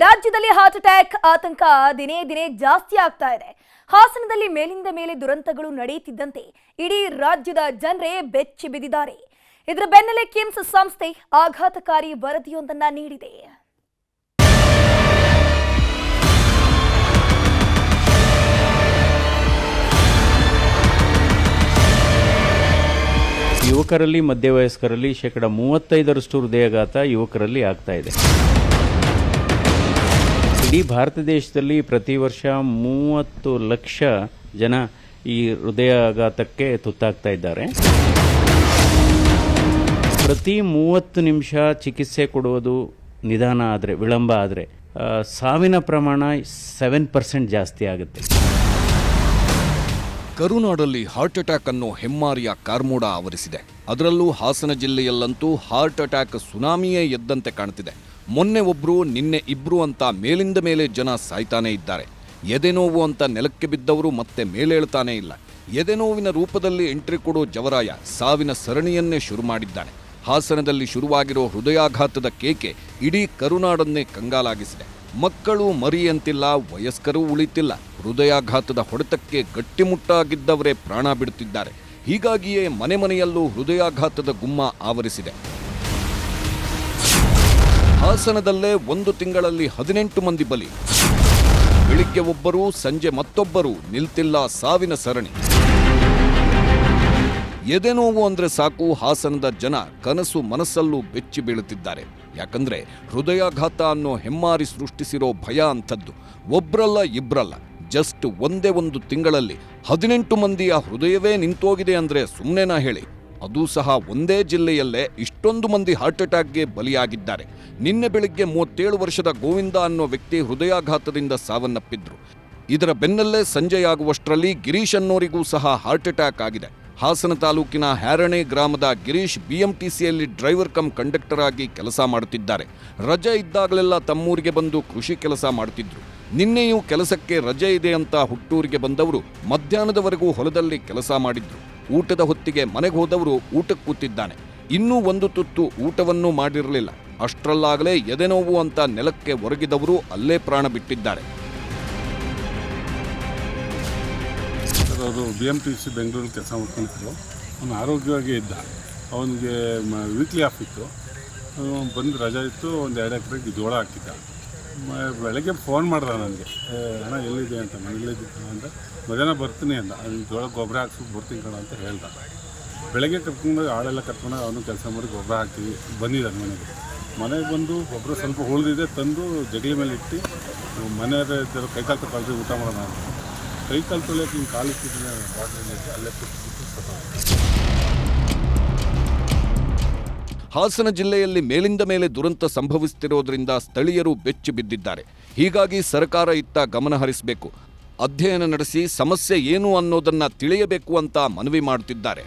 ರಾಜ್ಯದಲ್ಲಿ heart attack ಆತಂಕ ದಿನೇ ದಿನೇ ಜಾಸ್ತಿ ಆಗ್ತಾ ಇದೆ. ಹಾಸನದಲ್ಲಿ ಮೇಲಿಂದ ಮೇಲೆ ದುರಂತಗಳು ನಡೆಯುತ್ತಿದ್ದಂತೆ ಇಡೀ ರಾಜ್ಯದ ಜನರೇ ಬೆಚ್ಚಿ ಬಿದ್ದಿದ್ದಾರೆ. ಇದರ ಬೆನ್ನಲ್ಲೇ ಕಿಮ್ಸ್ ಸಂಸ್ಥೆ ಆಘಾತಕಾರಿ ವರದಿಯೊಂದನ್ನ ನೀಡಿದೆ. ಯುವಕರಲ್ಲಿ ಮಧ್ಯವಯಸ್ಕರಲ್ಲಿ ಶೇಕಡ ಮೂವತ್ತೈದರಷ್ಟು ಹೃದಯಾಘಾತ ಯುವಕರಲ್ಲಿ ಆಗ್ತಾ ಇದೆ. ಇಡೀ ಭಾರತ ದೇಶದಲ್ಲಿ ಪ್ರತಿ ವರ್ಷ ಮೂವತ್ತು ಲಕ್ಷ ಜನ ಈ ಹೃದಯಾಘಾತಕ್ಕೆ ತುತ್ತಾಗ್ತಾ ಇದ್ದಾರೆ. ಪ್ರತಿ ಮೂವತ್ತು ನಿಮಿಷ ಚಿಕಿತ್ಸೆ ಕೊಡುವುದು ನಿಧಾನ ಆದರೆ, ವಿಳಂಬ ಆದರೆ ಸಾವಿನ ಪ್ರಮಾಣ ಸೆವೆನ್ ಪರ್ಸೆಂಟ್ ಜಾಸ್ತಿ ಆಗುತ್ತೆ. ಕರುನಾಡಲ್ಲಿ ಹಾರ್ಟ್ ಅಟ್ಯಾಕ್ ಅನ್ನು ಹೆಮ್ಮಾರಿಯ ಕಾರ್ಮೋಡ ಆವರಿಸಿದೆ. ಅದರಲ್ಲೂ ಹಾಸನ ಜಿಲ್ಲೆಯಲ್ಲಂತೂ ಹಾರ್ಟ್ ಅಟ್ಯಾಕ್ ಸುನಾಮಿಯೇ ಎದ್ದಂತೆ ಕಾಣ್ತಿದೆ. ಮೊನ್ನೆ ಒಬ್ರು, ನಿನ್ನೆ ಇಬ್ರು ಅಂತ ಮೇಲಿಂದ ಮೇಲೆ ಜನ ಸಾಯ್ತಾನೇ ಇದ್ದಾರೆ. ಎದೆನೋವು ಅಂತ ನೆಲಕ್ಕೆ ಬಿದ್ದವರು ಮತ್ತೆ ಮೇಲೇಳ್ತಾನೆ ಇಲ್ಲ. ಎದೆನೋವಿನ ರೂಪದಲ್ಲಿ ಎಂಟ್ರಿ ಕೊಡೋ ಜವರಾಯ ಸಾವಿನ ಸರಣಿಯನ್ನೇ ಶುರು ಮಾಡಿದ್ದಾನೆ. ಹಾಸನದಲ್ಲಿ ಶುರುವಾಗಿರೋ ಹೃದಯಾಘಾತದ ಕೇಕೆ ಇಡೀ ಕರುನಾಡನ್ನೇ ಕಂಗಾಲಾಗಿಸಿದೆ. ಮಕ್ಕಳು ಮರಿಯಂತಿಲ್ಲ, ವಯಸ್ಕರೂ ಉಳಿತಿಲ್ಲ. ಹೃದಯಾಘಾತದ ಹೊಡೆತಕ್ಕೆ ಗಟ್ಟಿಮುಟ್ಟಾಗಿದ್ದವರೇ ಪ್ರಾಣ ಬಿಡುತ್ತಿದ್ದಾರೆ. ಹೀಗಾಗಿಯೇ ಮನೆ ಮನೆಯಲ್ಲೂ ಹೃದಯಾಘಾತದ ಗುಮ್ಮ ಆವರಿಸಿದೆ. ಹಾಸನದಲ್ಲೇ ಒಂದು ತಿಂಗಳಲ್ಲಿ ಹದಿನೆಂಟು ಮಂದಿ ಬಲಿ. ಬೆಳಿಗ್ಗೆ ಒಬ್ಬರು, ಸಂಜೆ ಮತ್ತೊಬ್ಬರು ನಿಲ್ತಿಲ್ಲ ಸಾವಿನ ಸರಣಿ. ಎದೆನೋವು ಅಂದ್ರೆ ಸಾಕು ಹಾಸನದ ಜನ ಕನಸು ಮನಸ್ಸಲ್ಲೂ ಬೆಚ್ಚಿ ಬೀಳುತ್ತಿದ್ದಾರೆ. ಯಾಕಂದ್ರೆ ಹೃದಯಾಘಾತ ಅನ್ನೋ ಹೆಮ್ಮಾರಿ ಸೃಷ್ಟಿಸಿರೋ ಭಯ ಅಂಥದ್ದು. ಒಬ್ರಲ್ಲ ಇಬ್ರಲ್ಲ. ಜಸ್ಟ್ ಒಂದೇ ಒಂದು ತಿಂಗಳಲ್ಲಿ ಹದಿನೆಂಟು ಮಂದಿಯ ಹೃದಯವೇ ನಿಂತೋಗಿದೆ ಅಂದ್ರೆ ಸುಮ್ಮನೆನಾ ಹೇಳಿ. ಅದು ಸಹ ಒಂದೇ ಜಿಲ್ಲೆಯಲ್ಲೇ ಇಷ್ಟೊಂದು ಮಂದಿ ಹಾರ್ಟ್ ಅಟ್ಯಾಕ್ಗೆ ಬಲಿಯಾಗಿದ್ದಾರೆ. ನಿನ್ನೆ ಬೆಳಿಗ್ಗೆ ಮೂವತ್ತೇಳು ವರ್ಷದ ಗೋವಿಂದ ಅನ್ನೋ ವ್ಯಕ್ತಿ ಹೃದಯಾಘಾತದಿಂದ ಸಾವನ್ನಪ್ಪಿದ್ರು. ಇದರ ಬೆನ್ನಲ್ಲೇ ಸಂಜೆಯಾಗುವಷ್ಟರಲ್ಲಿ ಗಿರೀಶ್ ಅನ್ನೋರಿಗೂ ಸಹ ಹಾರ್ಟ್ ಅಟ್ಯಾಕ್ ಆಗಿದೆ. ಹಾಸನ ತಾಲೂಕಿನ ಹ್ಯಾರಣೆ ಗ್ರಾಮದ ಗಿರೀಶ್ ಬಿಎಂಟಿಸಿಯಲ್ಲಿ ಡ್ರೈವರ್ ಕಮ್ ಕಂಡಕ್ಟರ್ ಆಗಿ ಕೆಲಸ ಮಾಡುತ್ತಿದ್ದಾರೆ. ರಜೆ ಇದ್ದಾಗಲೆಲ್ಲ ತಮ್ಮೂರಿಗೆ ಬಂದು ಕೃಷಿ ಕೆಲಸ ಮಾಡುತ್ತಿದ್ರು. ನಿನ್ನೆಯೂ ಕೆಲಸಕ್ಕೆ ರಜೆ ಇದೆ ಅಂತ ಹುಟ್ಟೂರಿಗೆ ಬಂದವರು ಮಧ್ಯಾಹ್ನದವರೆಗೂ ಹೊಲದಲ್ಲಿ ಕೆಲಸ ಮಾಡಿದ್ರು. ಊಟದ ಹೊತ್ತಿಗೆ ಮನೆಗೆ ಹೋದವರು ಊಟಕ್ಕೆ ಕೂತಿದ್ದಾನೆ. ಇನ್ನೂ ಒಂದು ತುತ್ತು ಊಟವನ್ನು ಮಾಡಿರಲಿಲ್ಲ. ಅಷ್ಟರಲ್ಲಾಗಲೇ ಎದೆನೋವು ಅಂತ ನೆಲಕ್ಕೆ ಒರಗಿದವರು ಅಲ್ಲೇ ಪ್ರಾಣ ಬಿಟ್ಟಿದ್ದಾರೆ. ಅವರು B M T C Bengaluru ಕೆಲಸ ಮಾಡ್ಕೊಂಡಿದ್ರು. ಅವನು ಆರೋಗ್ಯವಾಗಿ ಇದ್ದ. ಅವನಿಗೆ ವೀಕ್ಲಿ ಆಫ್ ಇತ್ತು ಬಂದು ರಜಾ ಇತ್ತು ಒಂದು ಎರಡು ಎಕರೆಗೆ ಜೋಳ ಹಾಕಿದ್ದ. ಬೆಳಗ್ಗೆ ಫೋನ್ ಮಾಡ್ದ ನನಗೆ ಹಣ ಎಲ್ಲಿದೆ ಅಂತ ಕಣ ಅಂತ. ಮಧ್ಯಾಹ್ನ ಬರ್ತೀನಿ ಅಂತ ಜೋಳ ಗೊಬ್ಬರ ಹಾಕ್ಸಿ ಬರ್ತೀನಿ ಕಣ ಅಂತ ಹೇಳ್ದ. ಬೆಳಗ್ಗೆ ಕರ್ಕೊಂಡು ಆಳೆಲ್ಲ ಕರ್ಕೊಂಡು ಅವನು ಕೆಲಸ ಮಾಡಿ ಗೊಬ್ಬರ ಹಾಕ್ತೀವಿ ಬಂದಿದ್ದಾನೆ ಮನೆಗೆ. ಮನೆಗೆ ಬಂದು ಗೊಬ್ಬರ ಸ್ವಲ್ಪ ಉಳಿದಿದೆ, ತಂದು ಜಗಲಿ ಮೇಲೆ ಇಟ್ಟು ಮನೆಯವ್ರ ಕೈಕಾಲು ತಗೊಳ್ರಿ ಊಟ ಮಾಡೋಣ ಅಂತ. ಕೈ ಕಾಲು ತೊಳೆಯೋಕೆ ಹಿಂಗೆ ಕಾಲಿಟ್ಟಿದ್ದೀನಿ ಬಾಟ್ಲಿನಲ್ಲಿ ಅಲ್ಲೇ ಸತ್ತೋದ. ಹಾಸನ ಜಿಲ್ಲೆಯಲ್ಲಿ ಮೇಲಿಂದ ಮೇಲೆ ದುರಂತ ಸಂಭವಿಸುತ್ತಿರುವುದರಿಂದ ಸ್ಥಳೀಯರು ಬೆಚ್ಚಿ ಬಿದ್ದಿದ್ದಾರೆ. ಹೀಗಾಗಿ ಸರ್ಕಾರ ಇತ್ತ ಗಮನ ಹರಿಸಬೇಕು. ಅಧ್ಯಯನ ನಡೆಸಿ ಸಮಸ್ಯೆ ಏನು ಅನ್ನೋದನ್ನ ತಿಳಿಯಬೇಕು ಅಂತ ಮನವಿ ಮಾಡುತ್ತಿದ್ದಾರೆ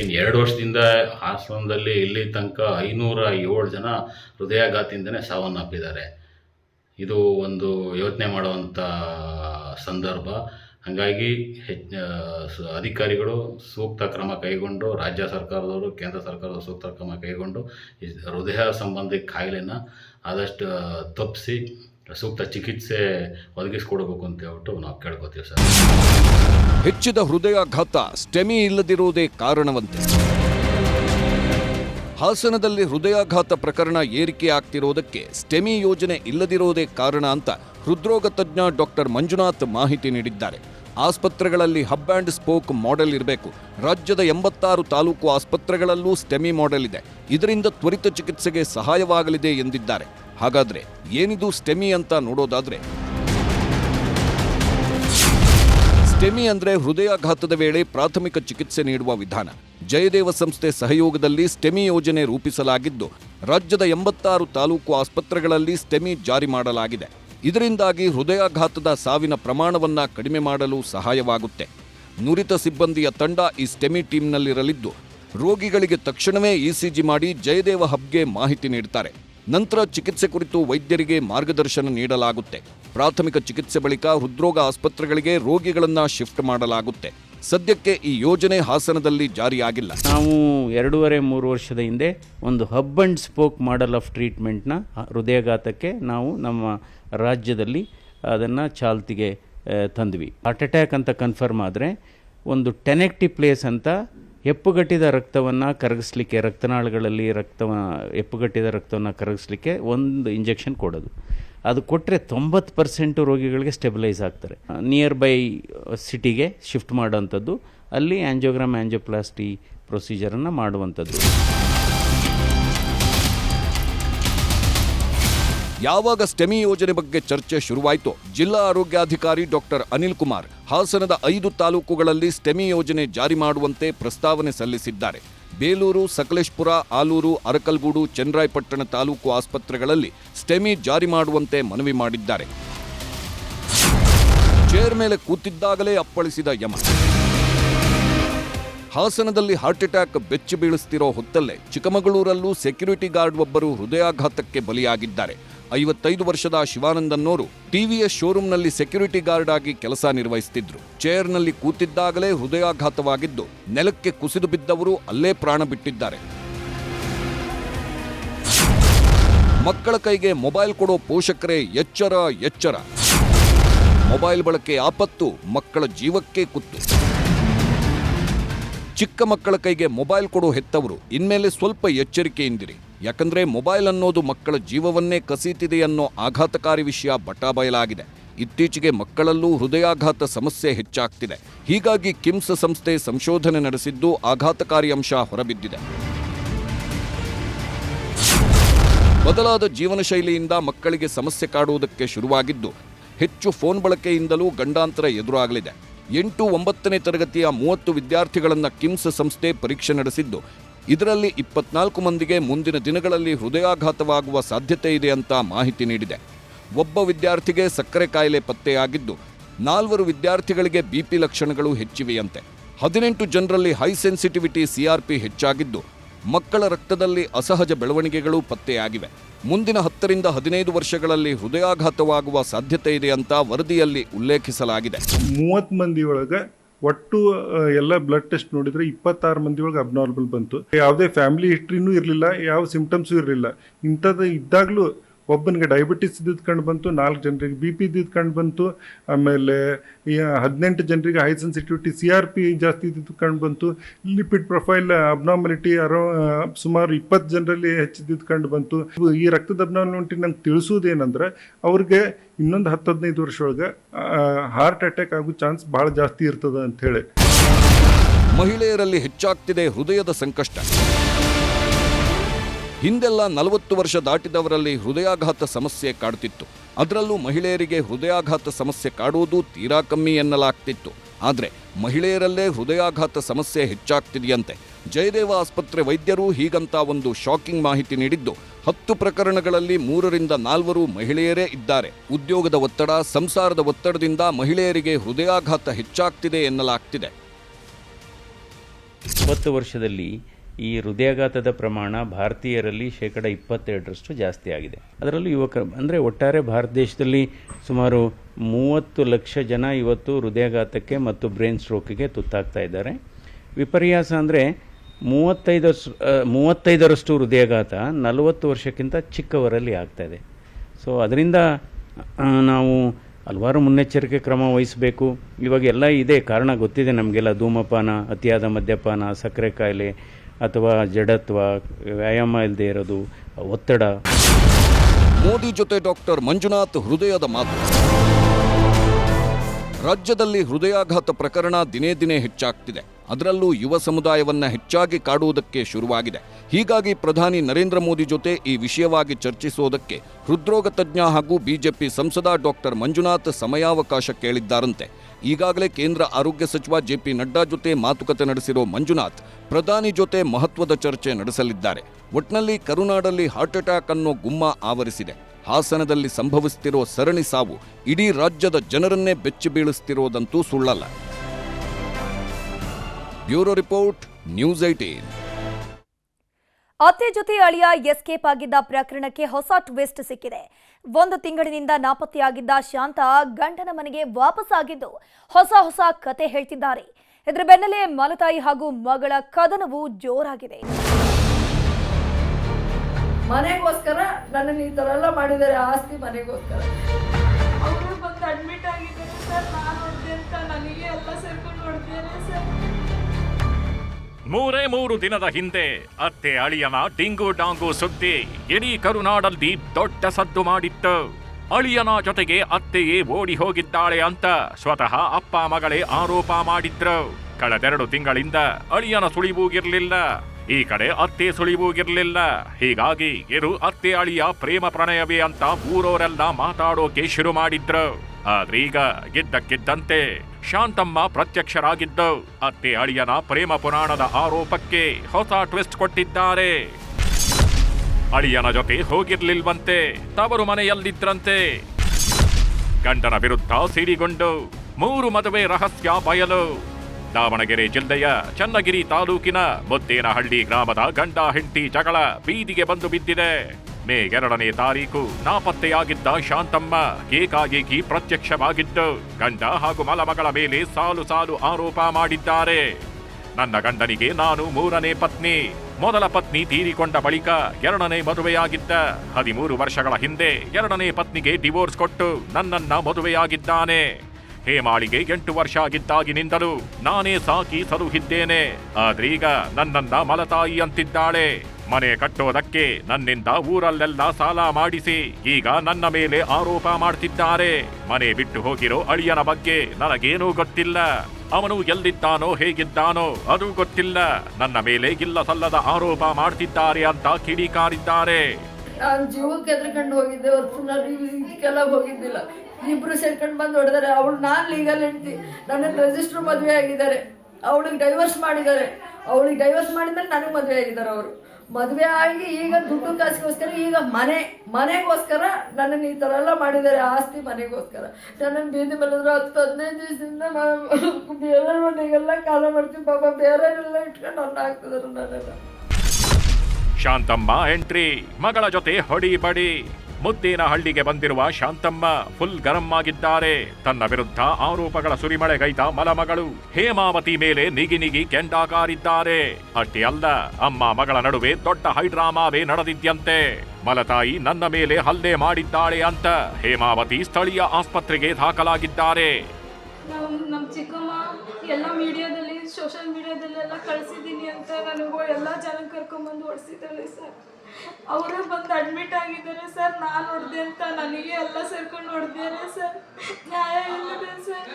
ಏನು ಎರಡು ವರ್ಷದಿಂದ ಹಾಸನದಲ್ಲಿ ಇಲ್ಲಿ ತನಕ ಐನೂರ ಏಳು ಜನ ಹೃದಯಾಘಾತದಿಂದನೇ ಸಾವನ್ನಪ್ಪಿದ್ದಾರೆ. ಇದು ಒಂದು ಯೋಚನೆ ಮಾಡುವಂಥ ಸಂದರ್ಭ. ಹಾಗಾಗಿ ಹೆಚ್ಚು ಅಧಿಕಾರಿಗಳು ಸೂಕ್ತ ಕ್ರಮ ಕೈಗೊಂಡು ರಾಜ್ಯ ಸರ್ಕಾರದವರು, ಕೇಂದ್ರ ಸರ್ಕಾರದ ಸೂಕ್ತ ಕ್ರಮ ಕೈಗೊಂಡು ಈ ಹೃದಯ ಸಂಬಂಧಿ ಕಾಯಿಲೆನ ಆದಷ್ಟು ತಪ್ಪಿಸಿ ಸೂಕ್ತ ಚಿಕಿತ್ಸೆ ಒದಗಿಸ್ಕೊಡ್ಬೇಕು ಅಂತ ಹೇಳ್ಬಿಟ್ಟು ನಾವು ಕೇಳ್ಕೊತೀವಿ ಸರ್. ಹೆಚ್ಚಿದ ಹೃದಯಾಘಾತ ಸ್ಟೆಮಿ ಇಲ್ಲದಿರುವುದೇ ಕಾರಣವಂತೆ. ಹಾಸನದಲ್ಲಿ ಹೃದಯಾಘಾತ ಪ್ರಕರಣ ಏರಿಕೆ ಆಗ್ತಿರೋದಕ್ಕೆ ಸ್ಟೆಮಿ ಯೋಜನೆ ಇಲ್ಲದಿರೋದೇ ಕಾರಣ ಅಂತ ಹೃದ್ರೋಗ ತಜ್ಞ ಡಾಕ್ಟರ್ ಮಂಜುನಾಥ್ ಮಾಹಿತಿ ನೀಡಿದ್ದಾರೆ. ಆಸ್ಪತ್ರೆಗಳಲ್ಲಿ ಹಬ್ ಆ್ಯಂಡ್ ಸ್ಪೋಕ್ ಮಾಡೆಲ್ ಇರಬೇಕು. ರಾಜ್ಯದ ಎಂಬತ್ತಾರು ತಾಲೂಕು ಆಸ್ಪತ್ರೆಗಳಲ್ಲೂ ಸ್ಟೆಮಿ ಮಾಡೆಲ್ ಇದೆ. ಇದರಿಂದ ತ್ವರಿತ ಚಿಕಿತ್ಸೆಗೆ ಸಹಾಯವಾಗಲಿದೆ ಎಂದಿದ್ದಾರೆ. ಹಾಗಾದರೆ ಏನಿದು ಸ್ಟೆಮಿ ಅಂತ ನೋಡೋದಾದ್ರೆ ಸ್ಟೆಮಿ ಅಂದ್ರೆ ಹೃದಯಾಘಾತದ ವೇಳೆ ಪ್ರಾಥಮಿಕ ಚಿಕಿತ್ಸೆ ನೀಡುವ ವಿಧಾನ. ಜಯದೇವ ಸಂಸ್ಥೆ ಸಹಯೋಗದಲ್ಲಿ ಸ್ಟೆಮಿ ಯೋಜನೆ ರೂಪಿಸಲಾಗಿದ್ದು, ರಾಜ್ಯದ ಎಂಬತ್ತಾರು ತಾಲೂಕು ಆಸ್ಪತ್ರೆಗಳಲ್ಲಿ ಸ್ಟೆಮಿ ಜಾರಿ ಮಾಡಲಾಗಿದೆ. ಇದರಿಂದಾಗಿ ಹೃದಯಾಘಾತದ ಸಾವಿನ ಪ್ರಮಾಣವನ್ನ ಕಡಿಮೆ ಮಾಡಲು ಸಹಾಯವಾಗುತ್ತೆ. ನುರಿತ ಸಿಬ್ಬಂದಿಯ ತಂಡ ಈ ಸ್ಟೆಮಿ ಟೀಮ್ನಲ್ಲಿರಲಿದ್ದು, ರೋಗಿಗಳಿಗೆ ತಕ್ಷಣವೇ ಇಸಿಜಿ ಮಾಡಿ ಜಯದೇವ ಹಬ್ಗೆ ಮಾಹಿತಿ ನೀಡುತ್ತಾರೆ ನಂತರ ಚಿಕಿತ್ಸೆ ಕುರಿತು ವೈದ್ಯರಿಗೆ ಮಾರ್ಗದರ್ಶನ ನೀಡಲಾಗುತ್ತೆ. ಪ್ರಾಥಮಿಕ ಚಿಕಿತ್ಸೆ ಬಳಿಕ ಹೃದ್ರೋಗ ಆಸ್ಪತ್ರೆಗಳಿಗೆ ರೋಗಿಗಳನ್ನು ಶಿಫ್ಟ್ ಮಾಡಲಾಗುತ್ತೆ. ಸದ್ಯಕ್ಕೆ ಈ ಯೋಜನೆ ಹಾಸನದಲ್ಲಿ ಜಾರಿಯಾಗಿಲ್ಲ. ನಾವು ಎರಡೂವರೆ ಮೂರು ವರ್ಷದ ಹಿಂದೆ ಒಂದು hub and spoke model of ಟ್ರೀಟ್ಮೆಂಟ್ನ ಹೃದಯಘಾತಕ್ಕೆ ನಾವು ನಮ್ಮ ರಾಜ್ಯದಲ್ಲಿ ಅದನ್ನು ಚಾಲ್ತಿಗೆ ತಂದ್ವಿ. ಹಾರ್ಟ್ ಅಟ್ಯಾಕ್ ಅಂತ ಕನ್ಫರ್ಮ್ ಆದರೆ ಒಂದು ಟೆನೆಕ್ಟಿ ಪ್ಲೇಸ್ ಅಂತ ಹೆಪ್ಪುಗಟ್ಟಿದ ರಕ್ತವನ್ನು ಕರಗಿಸ್ಲಿಕ್ಕೆ, ರಕ್ತನಾಳಗಳಲ್ಲಿ ರಕ್ತ ಹೆಪ್ಪುಗಟ್ಟಿದ ರಕ್ತವನ್ನು ಕರಗಿಸ್ಲಿಕ್ಕೆ ಒಂದು ಇಂಜೆಕ್ಷನ್ ಕೊಡೋದು. ಅದು ಕೊಟ್ಟರೆ ತೊಂಬತ್ತು ಪರ್ಸೆಂಟು ರೋಗಿಗಳಿಗೆ ಸ್ಟೆಬಿಲೈಸ್ ಆಗ್ತಾರೆ. ನಿಯರ್ ಬೈ ಸಿಟಿಗೆ ಶಿಫ್ಟ್ ಮಾಡೋವಂಥದ್ದು, ಅಲ್ಲಿ ಆ್ಯಂಜೋಗ್ರಾಮ್ ಆ್ಯಂಜೋಪ್ಲಾಸ್ಟಿ ಪ್ರೊಸೀಜರನ್ನು ಮಾಡುವಂಥದ್ದು. ಯಾವಾಗ ಸ್ಟೆಮಿ ಯೋಜನೆ ಬಗ್ಗೆ ಚರ್ಚೆ ಶುರುವಾಯಿತು ಜಿಲ್ಲಾ ಆರೋಗ್ಯಾಧಿಕಾರಿ ಡಾಕ್ಟರ್ ಅನಿಲ್ ಕುಮಾರ್ ಹಾಸನದ ಐದು ತಾಲೂಕುಗಳಲ್ಲಿ ಸ್ಟೆಮಿ ಯೋಜನೆ ಜಾರಿ ಮಾಡುವಂತೆ ಪ್ರಸ್ತಾವನೆ ಸಲ್ಲಿಸಿದ್ದಾರೆ. ಬೇಲೂರು, ಸಕಲೇಶ್ಪುರ, ಆಲೂರು, ಅರಕಲ್ಗೂಡು, ಚನ್ನರಾಯಪಟ್ಟಣ ತಾಲೂಕು ಆಸ್ಪತ್ರೆಗಳಲ್ಲಿ ಸ್ಟೆಮಿ ಜಾರಿ ಮಾಡುವಂತೆ ಮನವಿ ಮಾಡಿದ್ದಾರೆ. ಚೇರ್ ಮೇಲೆ ಕೂತಿದ್ದಾಗಲೇ ಅಪ್ಪಳಿಸಿದ ಯಮ. ಹಾಸನದಲ್ಲಿ ಹಾರ್ಟ್ ಅಟ್ಯಾಕ್ ಬೆಚ್ಚಿ ಬೀಳಿಸ್ತಿರೋ ಹೊತ್ತಲ್ಲೇ ಚಿಕ್ಕಮಗಳೂರಲ್ಲೂ ಸೆಕ್ಯೂರಿಟಿ ಗಾರ್ಡ್ ಒಬ್ಬರು ಹೃದಯಾಘಾತಕ್ಕೆ ಬಲಿಯಾಗಿದ್ದಾರೆ. ಐವತ್ತೈದು ವರ್ಷದ ಶಿವಾನಂದನ್ನೋರು ಟಿವಿಎಸ್ ಶೋರೂಮ್ನಲ್ಲಿ ಸೆಕ್ಯೂರಿಟಿ ಗಾರ್ಡ್ ಆಗಿ ಕೆಲಸ ನಿರ್ವಹಿಸುತ್ತಿದ್ರು ಚೇರ್ನಲ್ಲಿ ಕೂತಿದ್ದಾಗಲೇ ಹೃದಯಾಘಾತವಾಗಿದ್ದು, ನೆಲಕ್ಕೆ ಕುಸಿದು ಬಿದ್ದವರು ಅಲ್ಲೇ ಪ್ರಾಣ ಬಿಟ್ಟಿದ್ದಾರೆ. ಮಕ್ಕಳ ಕೈಗೆ ಮೊಬೈಲ್ ಕೊಡೋ ಪೋಷಕರೇ ಎಚ್ಚರ ಎಚ್ಚರ. ಮೊಬೈಲ್ ಬಳಕೆ ಆಪತ್ತು ಮಕ್ಕಳ ಜೀವಕ್ಕೆ ಕುತ್ತು. ಚಿಕ್ಕ ಮಕ್ಕಳ ಕೈಗೆ ಮೊಬೈಲ್ ಕೊಡೋ ಹೆತ್ತವರು ಇನ್ಮೇಲೆ ಸ್ವಲ್ಪ ಎಚ್ಚರಿಕೆಯಿಂದಿರಿ. ಯಾಕಂದ್ರೆ ಮೊಬೈಲ್ ಅನ್ನೋದು ಮಕ್ಕಳ ಜೀವವನ್ನೇ ಕಸೀತಿದೆ ಅನ್ನೋ ಆಘಾತಕಾರಿ ವಿಷಯ ಬಟಾಬಯಲಾಗಿದೆ ಇತ್ತೀಚೆಗೆ ಮಕ್ಕಳಲ್ಲೂ ಹೃದಯಾಘಾತ ಸಮಸ್ಯೆ ಹೆಚ್ಚಾಗ್ತಿದೆ. ಹೀಗಾಗಿ ಕಿಮ್ಸ್ ಸಂಸ್ಥೆ ಸಂಶೋಧನೆ ನಡೆಸಿದ್ದು ಆಘಾತಕಾರಿ ಅಂಶ ಹೊರಬಿದ್ದಿದೆ. ಬದಲಾದ ಜೀವನ ಶೈಲಿಯಿಂದ ಮಕ್ಕಳಿಗೆ ಸಮಸ್ಯೆ ಕಾಡುವುದಕ್ಕೆ ಶುರುವಾಗಿದ್ದು, ಹೆಚ್ಚು ಫೋನ್ ಬಳಕೆಯಿಂದಲೂ ಗಂಡಾಂತರ ಎದುರಾಗಲಿದೆ. ಎಂಟು ಒಂಬತ್ತನೇ ತರಗತಿಯ ಮೂವತ್ತು ವಿದ್ಯಾರ್ಥಿಗಳನ್ನು ಕಿಮ್ಸ್ ಸಂಸ್ಥೆ ಪರೀಕ್ಷೆ ನಡೆಸಿದ್ದು. ಇದರಲ್ಲಿ ಇಪ್ಪತ್ನಾಲ್ಕು ಮಂದಿಗೆ ಮುಂದಿನ ದಿನಗಳಲ್ಲಿ ಹೃದಯಾಘಾತವಾಗುವ ಸಾಧ್ಯತೆ ಇದೆ ಅಂತ ಮಾಹಿತಿ ನೀಡಿದೆ. ಒಬ್ಬ ವಿದ್ಯಾರ್ಥಿಗೆ ಸಕ್ಕರೆ ಕಾಯಿಲೆ ಪತ್ತೆಯಾಗಿದ್ದು, ನಾಲ್ವರು ವಿದ್ಯಾರ್ಥಿಗಳಿಗೆ ಬಿಪಿ ಲಕ್ಷಣಗಳು ಹೆಚ್ಚಿವೆಯಂತೆ. ಹದಿನೆಂಟು ಜನರಲ್ಲಿ ಹೈ ಸೆನ್ಸಿಟಿವಿಟಿ ಸಿಆರ್ಪಿ ಹೆಚ್ಚಾಗಿದ್ದು, ಮಕ್ಕಳ ರಕ್ತದಲ್ಲಿ ಅಸಹಜ ಬೆಳವಣಿಗೆಗಳು ಪತ್ತೆಯಾಗಿವೆ. ಮುಂದಿನ ಹತ್ತರಿಂದ ಹದಿನೈದು ವರ್ಷಗಳಲ್ಲಿ ಹೃದಯಾಘಾತವಾಗುವ ಸಾಧ್ಯತೆ ಇದೆ ಅಂತ ವರದಿಯಲ್ಲಿ ಉಲ್ಲೇಖಿಸಲಾಗಿದೆ. ಮೂವತ್ತು ಮಂದಿಯೊಳಗೆ ಒಟ್ಟು ಎಲ್ಲ ಬ್ಲಡ್ ಟೆಸ್ಟ್ ನೋಡಿದ್ರೆ ಇಪ್ಪತ್ತಾರು ಮಂದಿ ಒಳಗೆ ಅಬ್ನಾರ್ಮಲ್ ಬಂತು. ಯಾವುದೇ ಫ್ಯಾಮಿಲಿ ಹಿಸ್ಟ್ರಿನೂ ಇರಲಿಲ್ಲ, ಯಾವ ಸಿಂಪ್ಟಮ್ಸು ಇರಲಿಲ್ಲ. ಇಂಥದ್ದು ಇದ್ದಾಗಲೂ ಒಬ್ಬನಿಗೆ ಡಯಾಬಿಟಿಸ್ ಇದ್ದಿದ್ದು ಕಂಡು ಬಂತು, ನಾಲ್ಕು ಜನರಿಗೆ ಬಿ ಪಿ ಇದ್ದಿದ್ದು ಕಂಡು ಬಂತು, ಆಮೇಲೆ ಹದಿನೆಂಟು ಜನರಿಗೆ high sensitivity C R P ಜಾಸ್ತಿ ಇದ್ದಿದ್ದು ಕಂಡು ಬಂತು ಲಿಪಿಡ್ ಪ್ರೊಫೈಲ್ ಅಬ್ನಾರ್ಮಲಿಟಿ ಅರೋ ಸುಮಾರು ಇಪ್ಪತ್ತು ಜನರಲ್ಲಿ ಹೆಚ್ಚಿದ್ದು ಕಂಡು ಬಂತು. ಈ ರಕ್ತದ ಅಬ್ನಾರ್ಮಲಿಟಿ ನಂಗೆ ತಿಳಿಸೋದೇನೆಂದ್ರೆ ಅವ್ರಿಗೆ ಇನ್ನೊಂದು ಹತ್ತು ಹದಿನೈದು ವರ್ಷ ಹಾರ್ಟ್ ಅಟ್ಯಾಕ್ ಆಗೋ ಚಾನ್ಸ್ ಭಾಳ ಜಾಸ್ತಿ ಇರ್ತದೆ ಹೇಳಿ ಮಹಿಳೆಯರಲ್ಲಿ ಹೆಚ್ಚಾಗ್ತಿದೆ ಹೃದಯದ ಸಂಕಷ್ಟ. ಹಿಂದೆಲ್ಲ ನಲವತ್ತು ವರ್ಷ ದಾಟಿದವರಲ್ಲಿ ಹೃದಯಾಘಾತ ಸಮಸ್ಯೆ ಕಾಡುತ್ತಿತ್ತು ಅದರಲ್ಲೂ ಮಹಿಳೆಯರಿಗೆ ಹೃದಯಾಘಾತ ಸಮಸ್ಯೆ ಕಾಡುವುದು ತೀರಾ ಕಮ್ಮಿ ಎನ್ನಲಾಗ್ತಿತ್ತು. ಆದರೆ ಮಹಿಳೆಯರಲ್ಲೇ ಹೃದಯಾಘಾತ ಸಮಸ್ಯೆ ಹೆಚ್ಚಾಗ್ತಿದೆಯಂತೆ. ಜಯದೇವ ಆಸ್ಪತ್ರೆ ವೈದ್ಯರು ಹೀಗಂತ ಒಂದು ಶಾಕಿಂಗ್ ಮಾಹಿತಿ ನೀಡಿದ್ದು, ಹತ್ತು ಪ್ರಕರಣಗಳಲ್ಲಿ ಮೂರರಿಂದ ನಾಲ್ವರು ಮಹಿಳೆಯರೇ ಇದ್ದಾರೆ. ಉದ್ಯೋಗದ ಒತ್ತಡ, ಸಂಸಾರದ ಒತ್ತಡದಿಂದ ಮಹಿಳೆಯರಿಗೆ ಹೃದಯಾಘಾತ ಹೆಚ್ಚಾಗ್ತಿದೆ ಎನ್ನಲಾಗ್ತಿದೆ. ಇಪ್ಪತ್ತು ವರ್ಷದಲ್ಲಿ ಈ ಹೃದಯಾಘಾತದ ಪ್ರಮಾಣ ಭಾರತೀಯರಲ್ಲಿ ಶೇಕಡ ಇಪ್ಪತ್ತೆರಡರಷ್ಟು ಜಾಸ್ತಿ ಆಗಿದೆ. ಅದರಲ್ಲೂ ಯುವಕರು ಅಂದರೆ ಒಟ್ಟಾರೆ ಭಾರತ ದೇಶದಲ್ಲಿ ಸುಮಾರು ಮೂವತ್ತು ಲಕ್ಷ ಜನ ಇವತ್ತು ಹೃದಯಾಘಾತಕ್ಕೆ ಮತ್ತು ಬ್ರೈನ್ ಸ್ಟ್ರೋಕಿಗೆ ತುತ್ತಾಗ್ತಾ ಇದ್ದಾರೆ. ವಿಪರ್ಯಾಸ ಅಂದರೆ ಮೂವತ್ತೈದು ಮೂವತ್ತೈದರಷ್ಟು ಹೃದಯಾಘಾತ ನಲವತ್ತು ವರ್ಷಕ್ಕಿಂತ ಚಿಕ್ಕವರಲ್ಲಿ ಆಗ್ತಾ ಇದೆ. ಸೊ, ಅದರಿಂದ ನಾವು ಹಲವಾರು ಮುನ್ನೆಚ್ಚರಿಕೆ ಕ್ರಮ ವಹಿಸಬೇಕು. ಇವಾಗೆಲ್ಲ ಇದೆ, ಕಾರಣ ಗೊತ್ತಿದೆ ನಮಗೆಲ್ಲ. ಧೂಮಪಾನ, ಅತಿಯಾದ ಮದ್ಯಪಾನ, ಸಕ್ಕರೆ ಕಾಯಿಲೆ ಅಥವಾ ಜಡತ್ವ ವ್ಯಾಯಾಮ ಇಲ್ಲದೆ ಇರೋದು, ಒತ್ತಡ. ಮೋದಿ ಜೊತೆ ಡಾಕ್ಟರ್ ಮಂಜುನಾಥ್ ಹೃದಯದ ಮಾತು. ರಾಜ್ಯದಲ್ಲಿ ಹೃದಯಾಘಾತ ಪ್ರಕರಣ ದಿನೇ ದಿನೇ ಹೆಚ್ಚಾಗ್ತಿದೆ. ಅದರಲ್ಲೂ ಯುವ ಸಮುದಾಯವನ್ನು ಹೆಚ್ಚಾಗಿ ಕಾಡುವುದಕ್ಕೆ ಶುರುವಾಗಿದೆ. ಹೀಗಾಗಿ ಪ್ರಧಾನಿ ನರೇಂದ್ರ ಮೋದಿ ಜೊತೆ ಈ ವಿಷಯವಾಗಿ ಚರ್ಚಿಸುವುದಕ್ಕೆ ಹೃದ್ರೋಗ ತಜ್ಞ ಹಾಗೂ ಬಿಜೆಪಿ ಸಂಸದ ಡಾಕ್ಟರ್ ಮಂಜುನಾಥ್ ಸಮಯಾವಕಾಶ ಕೇಳಿದ್ದಾರಂತೆ. ಈಗಾಗಲೇ ಕೇಂದ್ರ ಆರೋಗ್ಯ ಸಚಿವ ಜೆ ಪಿ ನಡ್ಡಾ ಜೊತೆ ಮಾತುಕತೆ ನಡೆಸಿರೋ ಮಂಜುನಾಥ್ ಪ್ರಧಾನಿ ಜೊತೆ ಮಹತ್ವದ ಚರ್ಚೆ ನಡೆಸಲಿದ್ದಾರೆ. ಒಟ್ನಲ್ಲಿ ಕರುನಾಡಲ್ಲಿ ಹಾರ್ಟ್ ಅಟ್ಯಾಕ್ ಅನ್ನೋ ಗುಮ್ಮ ಆವರಿಸಿದೆ. ಹಾಸನದಲ್ಲಿ ಸಂಭವಿಸುತ್ತಿರೋ ಸರಣಿ ಸಾವು ಇಡೀ ರಾಜ್ಯದ ಜನರನ್ನೇ ಬೆಚ್ಚಿ ಬೀಳಿಸ್ತಿರೋದಂತೂ ಸುಳ್ಳಲ್ಲ. ಬ್ಯೂರೋ ರಿಪೋರ್ಟ್, ನ್ಯೂಸ್ ಐಟೀನ್ ಅತ್ತೆ ಜೊತೆ ಅಳಿಯ ಎಸ್ಕೇಪ್ ಆಗಿದ್ದ ಪ್ರಕರಣಕ್ಕೆ ಹೊಸ ಟ್ವಿಸ್ಟ್ ಸಿಕ್ಕಿದೆ. ಒಂದು ತಿಂಗಳಿನಿಂದ ನಾಪತ್ತೆಯಾಗಿದ್ದ ಶಾಂತ ಗಂಡನ ಮನೆಗೆ ವಾಪಸ್ ಆಗಿದ್ದು ಹೊಸ ಹೊಸ ಕತೆ ಹೇಳ್ತಿದ್ದಾರೆ. ಇದರ ಬೆನ್ನಲ್ಲೇ ಮಲತಾಯಿ ಹಾಗೂ ಮಗಳ ಕದನವು ಜೋರಾಗಿದೆ. ಮನೆಗೋಸ್ಕರ ನನ್ನ ಈ ತರ ಎಲ್ಲ ಮಾಡಿದ್ದಾರೆ ಆಸ್ತಿ ಮನೆಗೋಸ್ಕರ. ಅವರು ಬಂದು ಅಡ್ಮಿಟ್ ಆಗಿದ್ದಾರೆ ಸರ್ ನಾನು ಹೊಡೆದೆ ಅಂತ ನನಗೆ ಎಲ್ಲ ಸೇರ್ಕೊಂಡು ಹೊಡೆದಿದ್ದಾರೆ ಸರ್. ಮೂರೇ ಮೂರು ದಿನದ ಹಿಂದೆ ಅತ್ತೆ ಅಳಿಯನ ಡಿಂಗು ಡಾಂಗು ಸುದ್ದಿ ಇಡೀ ಕರುನಾಡಲ್ಲಿ ದೊಡ್ಡ ಸದ್ದು ಮಾಡಿತ್ತು. ಅಳಿಯನ ಜೊತೆಗೆ ಅತ್ತೆಯೇ ಓಡಿ ಹೋಗಿದ್ದಾಳೆ ಅಂತ ಸ್ವತಃ ಅಪ್ಪ ಮಗಳೇ ಆರೋಪ ಮಾಡಿದ್ರು. ಕಳೆದೆರಡು ತಿಂಗಳಿಂದ ಅಳಿಯನ ಸುಳಿವೂಗಿರ್ಲಿಲ್ಲ ಈ ಕಡೆ ಅತ್ತೆ ಸುಳಿವೂಗಿರ್ಲಿಲ್ಲ ಹೀಗಾಗಿ ಇರು ಅತ್ತೆ ಅಳಿಯ ಪ್ರೇಮ ಪ್ರಣಯವೇ ಅಂತ ಊರೋರೆಲ್ಲ ಮಾತಾಡೋಕೆ ಶುರು ಮಾಡಿದ್ರು. ಆದ್ರೀಗ ಗಿದ್ದಕ್ಕಿದ್ದಂತೆ ಶಾಂತಮ್ಮ ಪ್ರತ್ಯಕ್ಷರಾಗಿದ್ದು. ಅತ್ತೆ ಅಳಿಯನ ಪ್ರೇಮ ಪುರಾಣದ ಆರೋಪಕ್ಕೆ ಹೊಸ ಟ್ವಿಸ್ಟ್ ಕೊಟ್ಟಿದ್ದಾರೆ. ಅಳಿಯನ ಜೊತೆ ಹೋಗಿರ್ಲಿಲ್ವಂತೆ, ತವರು ಮನೆಯಲ್ಲಿದ್ರಂತೆ. ಗಂಡನ ವಿರುದ್ಧ ಸಿಡಿಗೊಂಡು, ಮೂರು ಮದುವೆ ರಹಸ್ಯ ಬಯಲು. ದಾವಣಗೆರೆ ಜಿಲ್ಲೆಯ ಚನ್ನಗಿರಿ ತಾಲೂಕಿನ ಮುದ್ದೇನಹಳ್ಳಿ ಗ್ರಾಮದ ಗಂಡ ಹೆಂಡತಿ ಜಗಳ ಬೀದಿಗೆ ಬಂದು ಬಿದ್ದಿದೆ. ಮೇ ಎರಡನೇ ತಾರೀಕು ನಾಪತ್ತೆಯಾಗಿದ್ದ ಶಾಂತಮ್ಮ ಏಕಾಏಕಿ ಪ್ರತ್ಯಕ್ಷವಾಗಿದ್ದು ಗಂಡ ಹಾಗೂ ಮಲಮಗಳ ಮೇಲೆ ಸಾಲು ಸಾಲು ಆರೋಪ ಮಾಡಿದ್ದಾರೆ. ನನ್ನ ಗಂಡನಿಗೆ ನಾನು ಮೂರನೇ ಪತ್ನಿ. ಮೊದಲ ಪತ್ನಿ ತೀರಿಕೊಂಡ ಬಳಿಕ ಎರಡನೇ ಮದುವೆಯಾಗಿದ್ದ. ಹದಿಮೂರು ವರ್ಷಗಳ ಹಿಂದೆ ಎರಡನೇ ಪತ್ನಿಗೆ ಡಿವೋರ್ಸ್ ಕೊಟ್ಟು ನನ್ನನ್ನ ಮದುವೆಯಾಗಿದ್ದಾನೆ. ಹೇಮಾಳಿಗೆ ಎಂಟು ವರ್ಷ ಆಗಿದ್ದಾಗಿನಿಂದಲೂ ನಾನೇ ಸಾಕಿ ಸಲುಹಿದ್ದೇನೆ ಆದ್ರೀಗ ನನ್ನನ್ನ ಮಲತಾಯಿ ಅಂತಿದ್ದಾಳೆ ಮನೆ ಕಟ್ಟೋದಕ್ಕೆ ನನ್ನಿಂದ ಊರಲ್ಲೆಲ್ಲ ಸಾಲ ಮಾಡಿಸಿ. ಈಗ ನನ್ನ ಮೇಲೆ ಆರೋಪ ಮಾಡ್ತಿದ್ದಾರೆ. ಮನೆ ಬಿಟ್ಟು ಹೋಗಿರೋ ಅಳಿಯನ ಬಗ್ಗೆ ನನಗೇನೂ ಗೊತ್ತಿಲ್ಲ. ಅವನು ಎಲ್ಲಿದ್ದಾನೋ, ಹೇಗಿದ್ದಾನೋ, ಅದು ಗೊತ್ತಿಲ್ಲ. ನನ್ನ ಮೇಲೆ ಇಲ್ಲ ಸಲ್ಲದ ಆರೋಪ ಮಾಡ್ತಿದ್ದಾರೆ ಅಂತ ಕಿಡಿಕಾರಿದ್ದಾರೆ ನಾನು ಜೀವಕ್ಕೆ ಹೋಗಿದ್ದೆ ಹೊರತು ಹೋಗಿದ್ದಿಲ್ಲ. ಇಬ್ರು ಸೇರ್ಕೊಂಡು ಬಂದು ಹೊಡೆದಾರೆ. ಅವಳು ನಾನು ಲೀಗಲ್ ಹೆಂಡ್ತಿ. ನನ್ನ ರಿಜಿಸ್ಟರ್ ಮದುವೆ ಆಗಿದ್ದಾರೆ. ಅವಳಿಗೆ ಡೈವರ್ಸ್ ಮಾಡಿದ್ದಾರೆ. ಅವಳಿಗೆ ಡೈವರ್ಸ್ ಮಾಡಿದ್ಮೇಲೆ ನನಗೆ ಮದುವೆ ಆಗಿದ್ದಾರೆ ಅವರು. ಮದುವೆ ಆಗಿ ಈಗ ದುಡ್ಡು ಕಾಸಿಗೋಸ್ಕರ, ಈಗ ಮನೆ, ಮನೆಗೋಸ್ಕರ ನನ್ನನ್ನು ಈ ಥರ ಎಲ್ಲ ಮಾಡಿದ್ದಾರೆ, ಆಸ್ತಿ ಮನೆಗೋಸ್ಕರ. ನನ್ನನ್ನು ಬೀದಿ ಮೇಲಿದ್ರು ಹತ್ತು ಹದಿನೈದು ದಿವಸದಿಂದ ಬೇರೆ ಮನೆಗೆಲ್ಲ ಕಾಲ ಮಾಡ್ತೀನಿ. ಪಾಪ ಬೇರೆಲ್ಲ ಇಟ್ಕೊಂಡು ಅನ್ನ ಹಾಕ್ತಿದ್ರು ನನ್ನೆಲ್ಲ ಶಾಂತಮ್ಮ ಎಂಟ್ರಿ, ಮಗಳ ಜೊತೆ ಹೊಡಿ ಬಡಿ. ಮುದ್ದೇನ ಹಳ್ಳಿಗೆ ಬಂದಿರುವ ಶಾಂತಮ್ಮ ಫುಲ್ ಗರಂ ಆಗಿದ್ದಾರೆ. ತನ್ನ ವಿರುದ್ಧ ಆರೋಪಗಳ ಸುರಿಮಳೆಗೈದ ಮಲಮಗಳು. ಹೇಮಾವತಿ ಮೇಲೆ ನಿಗಿ ನಿಗಿ ಕೆಂಡಾಕಾರಿದ್ದಾರೆ ಅಷ್ಟೇ ಅಲ್ಲ, ಅಮ್ಮ ಮಗಳ ನಡುವೆ ದೊಡ್ಡ ಹೈಡ್ರಾಮಾವೇ ನಡೆದಿದ್ಯಂತೆ. ಮಲತಾಯಿ ನನ್ನ ಮೇಲೆ ಹಲ್ಲೆ ಮಾಡಿದ್ದಾಳೆ ಅಂತ ಹೇಮಾವತಿ ಸ್ಥಳೀಯ ಆಸ್ಪತ್ರೆಗೆ ದಾಖಲಾಗಿದ್ದಾರೆ. ನಮ್ಮ ಚಿಕ್ಕಮ್ಮ, ಎಲ್ಲ ಮೀಡಿಯಾದಲ್ಲಿ ಮೀಡಿಯಾದಲ್ಲೆಲ್ಲ ಕಳಿಸಿದ್ದೀನಿ ಅಂತ ನನಗೂ ಎಲ್ಲ ಜನ ಕರ್ಕೊಂಬಂದು ಹೊಡ್ಸಿದ್ದಾಳೆ ಸರ್. ಅವರೇ ಬಂದು ಅಡ್ಮಿಟ್ ಆಗಿದ್ದಾರೆ ಸರ್ ನಾನು ಹೊಡೆದೆ ಅಂತ ನನಗೆ ಎಲ್ಲ ಸೇರ್ಕೊಂಡು ಹೊಡೆದಿದ್ದಾರೆ ಸರ್ ನ್ಯಾಯ ಇಲ್ಲದೆ ಸರ್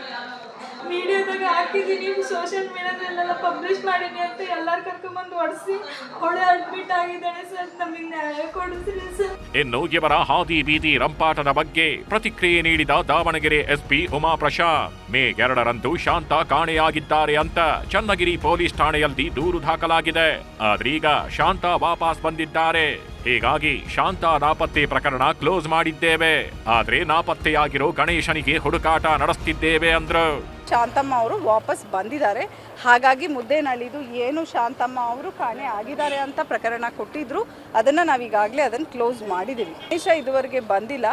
ಮೀಡಿಯಾದಾಗ ಹಾಕಿದ್ದೀನಿ. ಸೋಷಿಯಲ್ ಮೀಡಿಯಾದಲ್ಲೆಲ್ಲ ಪಬ್ಲಿಷ್ ಮಾಡೀನಿ ಅಂತ ಎಲ್ಲರೂ ಕರ್ಕೊಂಡ್ಬಂದು ಹೊಡೆಸಿ ಅವಳೆ ಅಡ್ಮಿಟ್ ಆಗಿದ್ದಾಳೆ ಸರ್ ನಮಗೆ ನ್ಯಾಯ ಕೊಡಿಸ್ರಿ ಸರ್ ಇನ್ನು ಇವರ ಹಾದಿ ಬೀದಿ ರಂಪಾಟದ ಬಗ್ಗೆ ಪ್ರತಿಕ್ರಿಯೆ ನೀಡಿದ ದಾವಣಗೆರೆ ಎಸ್ಪಿ ಉಮಾ ಪ್ರಶಾ ಮೇ ಎರಡರಂದು ಶಾಂತ ಕಾಣೆಯಾಗಿದ್ದಾರೆ ಅಂತ ಚನ್ನಗಿರಿ ಪೊಲೀಸ್ ಠಾಣೆಯಲ್ಲಿ ದೂರು ದಾಖಲಾಗಿದೆ. ಆದ್ರೀಗ ಶಾಂತ ವಾಪಸ್ ಬಂದಿದ್ದಾರೆ. ಹೀಗಾಗಿ ಶಾಂತ ನಾಪತ್ತೆ ಪ್ರಕರಣ ಕ್ಲೋಸ್ ಮಾಡಿದ್ದೇವೆ. ಆದ್ರೆ ನಾಪತ್ತೆಯಾಗಿರೋ ಗಣೇಶನಿಗೆ ಹುಡುಕಾಟ ನಡೆಸ್ತಿದ್ದೇವೆ ಅಂದ್ರು. ಶಾಂತಮ್ಮ ಅವರು ವಾಪಸ್ ಬಂದಿದ್ದಾರೆ. ಹಾಗಾಗಿ ಮುದ್ದೇನಳ್ಳಿದು ಏನು ಶಾಂತಮ್ಮ ಅವರು ಕಾಣೆ ಆಗಿದ್ದಾರೆ ಅಂತ ಪ್ರಕರಣ ಕೊಟ್ಟಿದ್ರು. ಅದನ್ನು ನಾವೀಗಾಗಲೇ ಅದನ್ನು ಕ್ಲೋಸ್ ಮಾಡಿದ್ದೀವಿ. ಗಣೇಶ ಇದುವರೆಗೆ ಬಂದಿಲ್ಲ.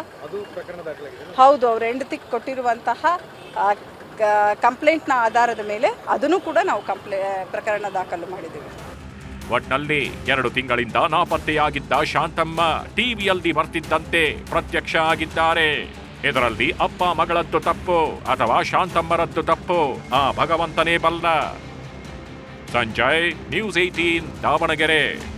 ಹೌದು ಅವ್ರ ಹೆಂಡತಿ ಕೊಟ್ಟಿರುವಂತಹ ಕಂಪ್ಲೇಂಟ್ನ ಆಧಾರದ ಮೇಲೆ ಅದನ್ನು ಕೂಡ ನಾವು ಕಂಪ್ಲೇ ಪ್ರಕರಣ ದಾಖಲು ಮಾಡಿದ್ದೀವಿ. ಒಟ್ನಲ್ಲಿ ಎರಡು ತಿಂಗಳಿಂದ ನಾಪತ್ತೆಯಾಗಿದ್ದ ಶಾಂತಮ್ಮ ಟಿವಿಯಲ್ಲಿ ಬರ್ತಿದ್ದಂತೆ ಪ್ರತ್ಯಕ್ಷ ಆಗಿದ್ದಾರೆ. ಇದರಲ್ಲಿ ಅಪ್ಪ ಮಗಳದ್ದು ತಪ್ಪು, ಅಥವಾ ಶಾಂತಮ್ಮರದ್ದು ತಪ್ಪು, ಆ ಭಗವಂತನೇ ಬಲ್ಲ. Sanjay news eighteen Davanagere.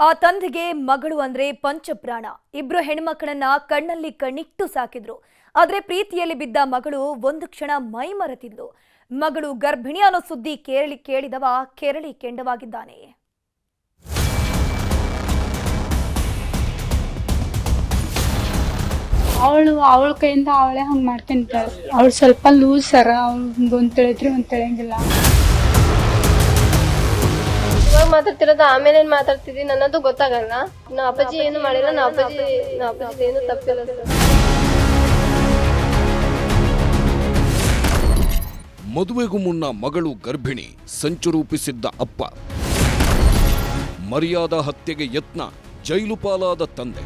ಆ ತಂದೆಗೆ ಮಗಳು ಅಂದ್ರೆ ಪಂಚಪ್ರಾಣ. ಇಬ್ರು ಹೆಣ್ಮಕ್ಕಳನ್ನ ಕಣ್ಣಲ್ಲಿ ಕಣ್ಣಿಟ್ಟು ಸಾಕಿದ್ರು. ಆದ್ರೆ ಪ್ರೀತಿಯಲ್ಲಿ ಬಿದ್ದ ಮಗಳು ಒಂದು ಕ್ಷಣ ಮೈ ಮರೆತಿದ್ಲು ಮಗಳು ಗರ್ಭಿಣಿ ಅನ್ನೋ ಸುದ್ದಿ ಕೇಳಿ ಕೇಳಿದವ ಕೆರಳಿ ಕೆಂಡವಾಗಿದ್ದಾನೆ. ಅವಳು ಅವಳ ಕೈಯಿಂದ ಅವಳೇ ಹಂಗೆ ಮಾಡ್ಕೊಂತಾಳೆ ಅವಳು ಸ್ವಲ್ಪ ಲೂಸ್ ಸರ ಅವ್ಳು ಒಂದು ತಿಳಿದ್ರೆ ಒಂದು ತಿಳಿಯಂಗಿಲ್ಲ. ಇವಾಗ ಮಾತಾಡ್ತಿರೋದು ಆಮೇಲೆ ಏನ್ ಮಾತಾಡ್ತಿದ್ದೀನಿ ಅನ್ನೋದು ಗೊತ್ತಾಗಲ್ಲ. ನಾ ಅಪ್ಪಾಜಿ ಏನು ಮಾಡಿಲ್ಲ ನಾ ಅಪ್ಪಾಜಿ ನಾ ಅಪ್ಪಾಜಿ ಏನು ತಪ್ಪಿಲ್ಲ ಸರ್. ಮದುವೆಗೂ ಮುನ್ನ ಮಗಳು ಗರ್ಭಿಣಿ, ಸಂಚು ರೂಪಿಸಿದ್ದ ಅಪ್ಪ. ಮರ್ಯಾದ ಹತ್ಯೆಗೆ ಯತ್ನ, ಜೈಲು ಪಾಲಾದ ತಂದೆ.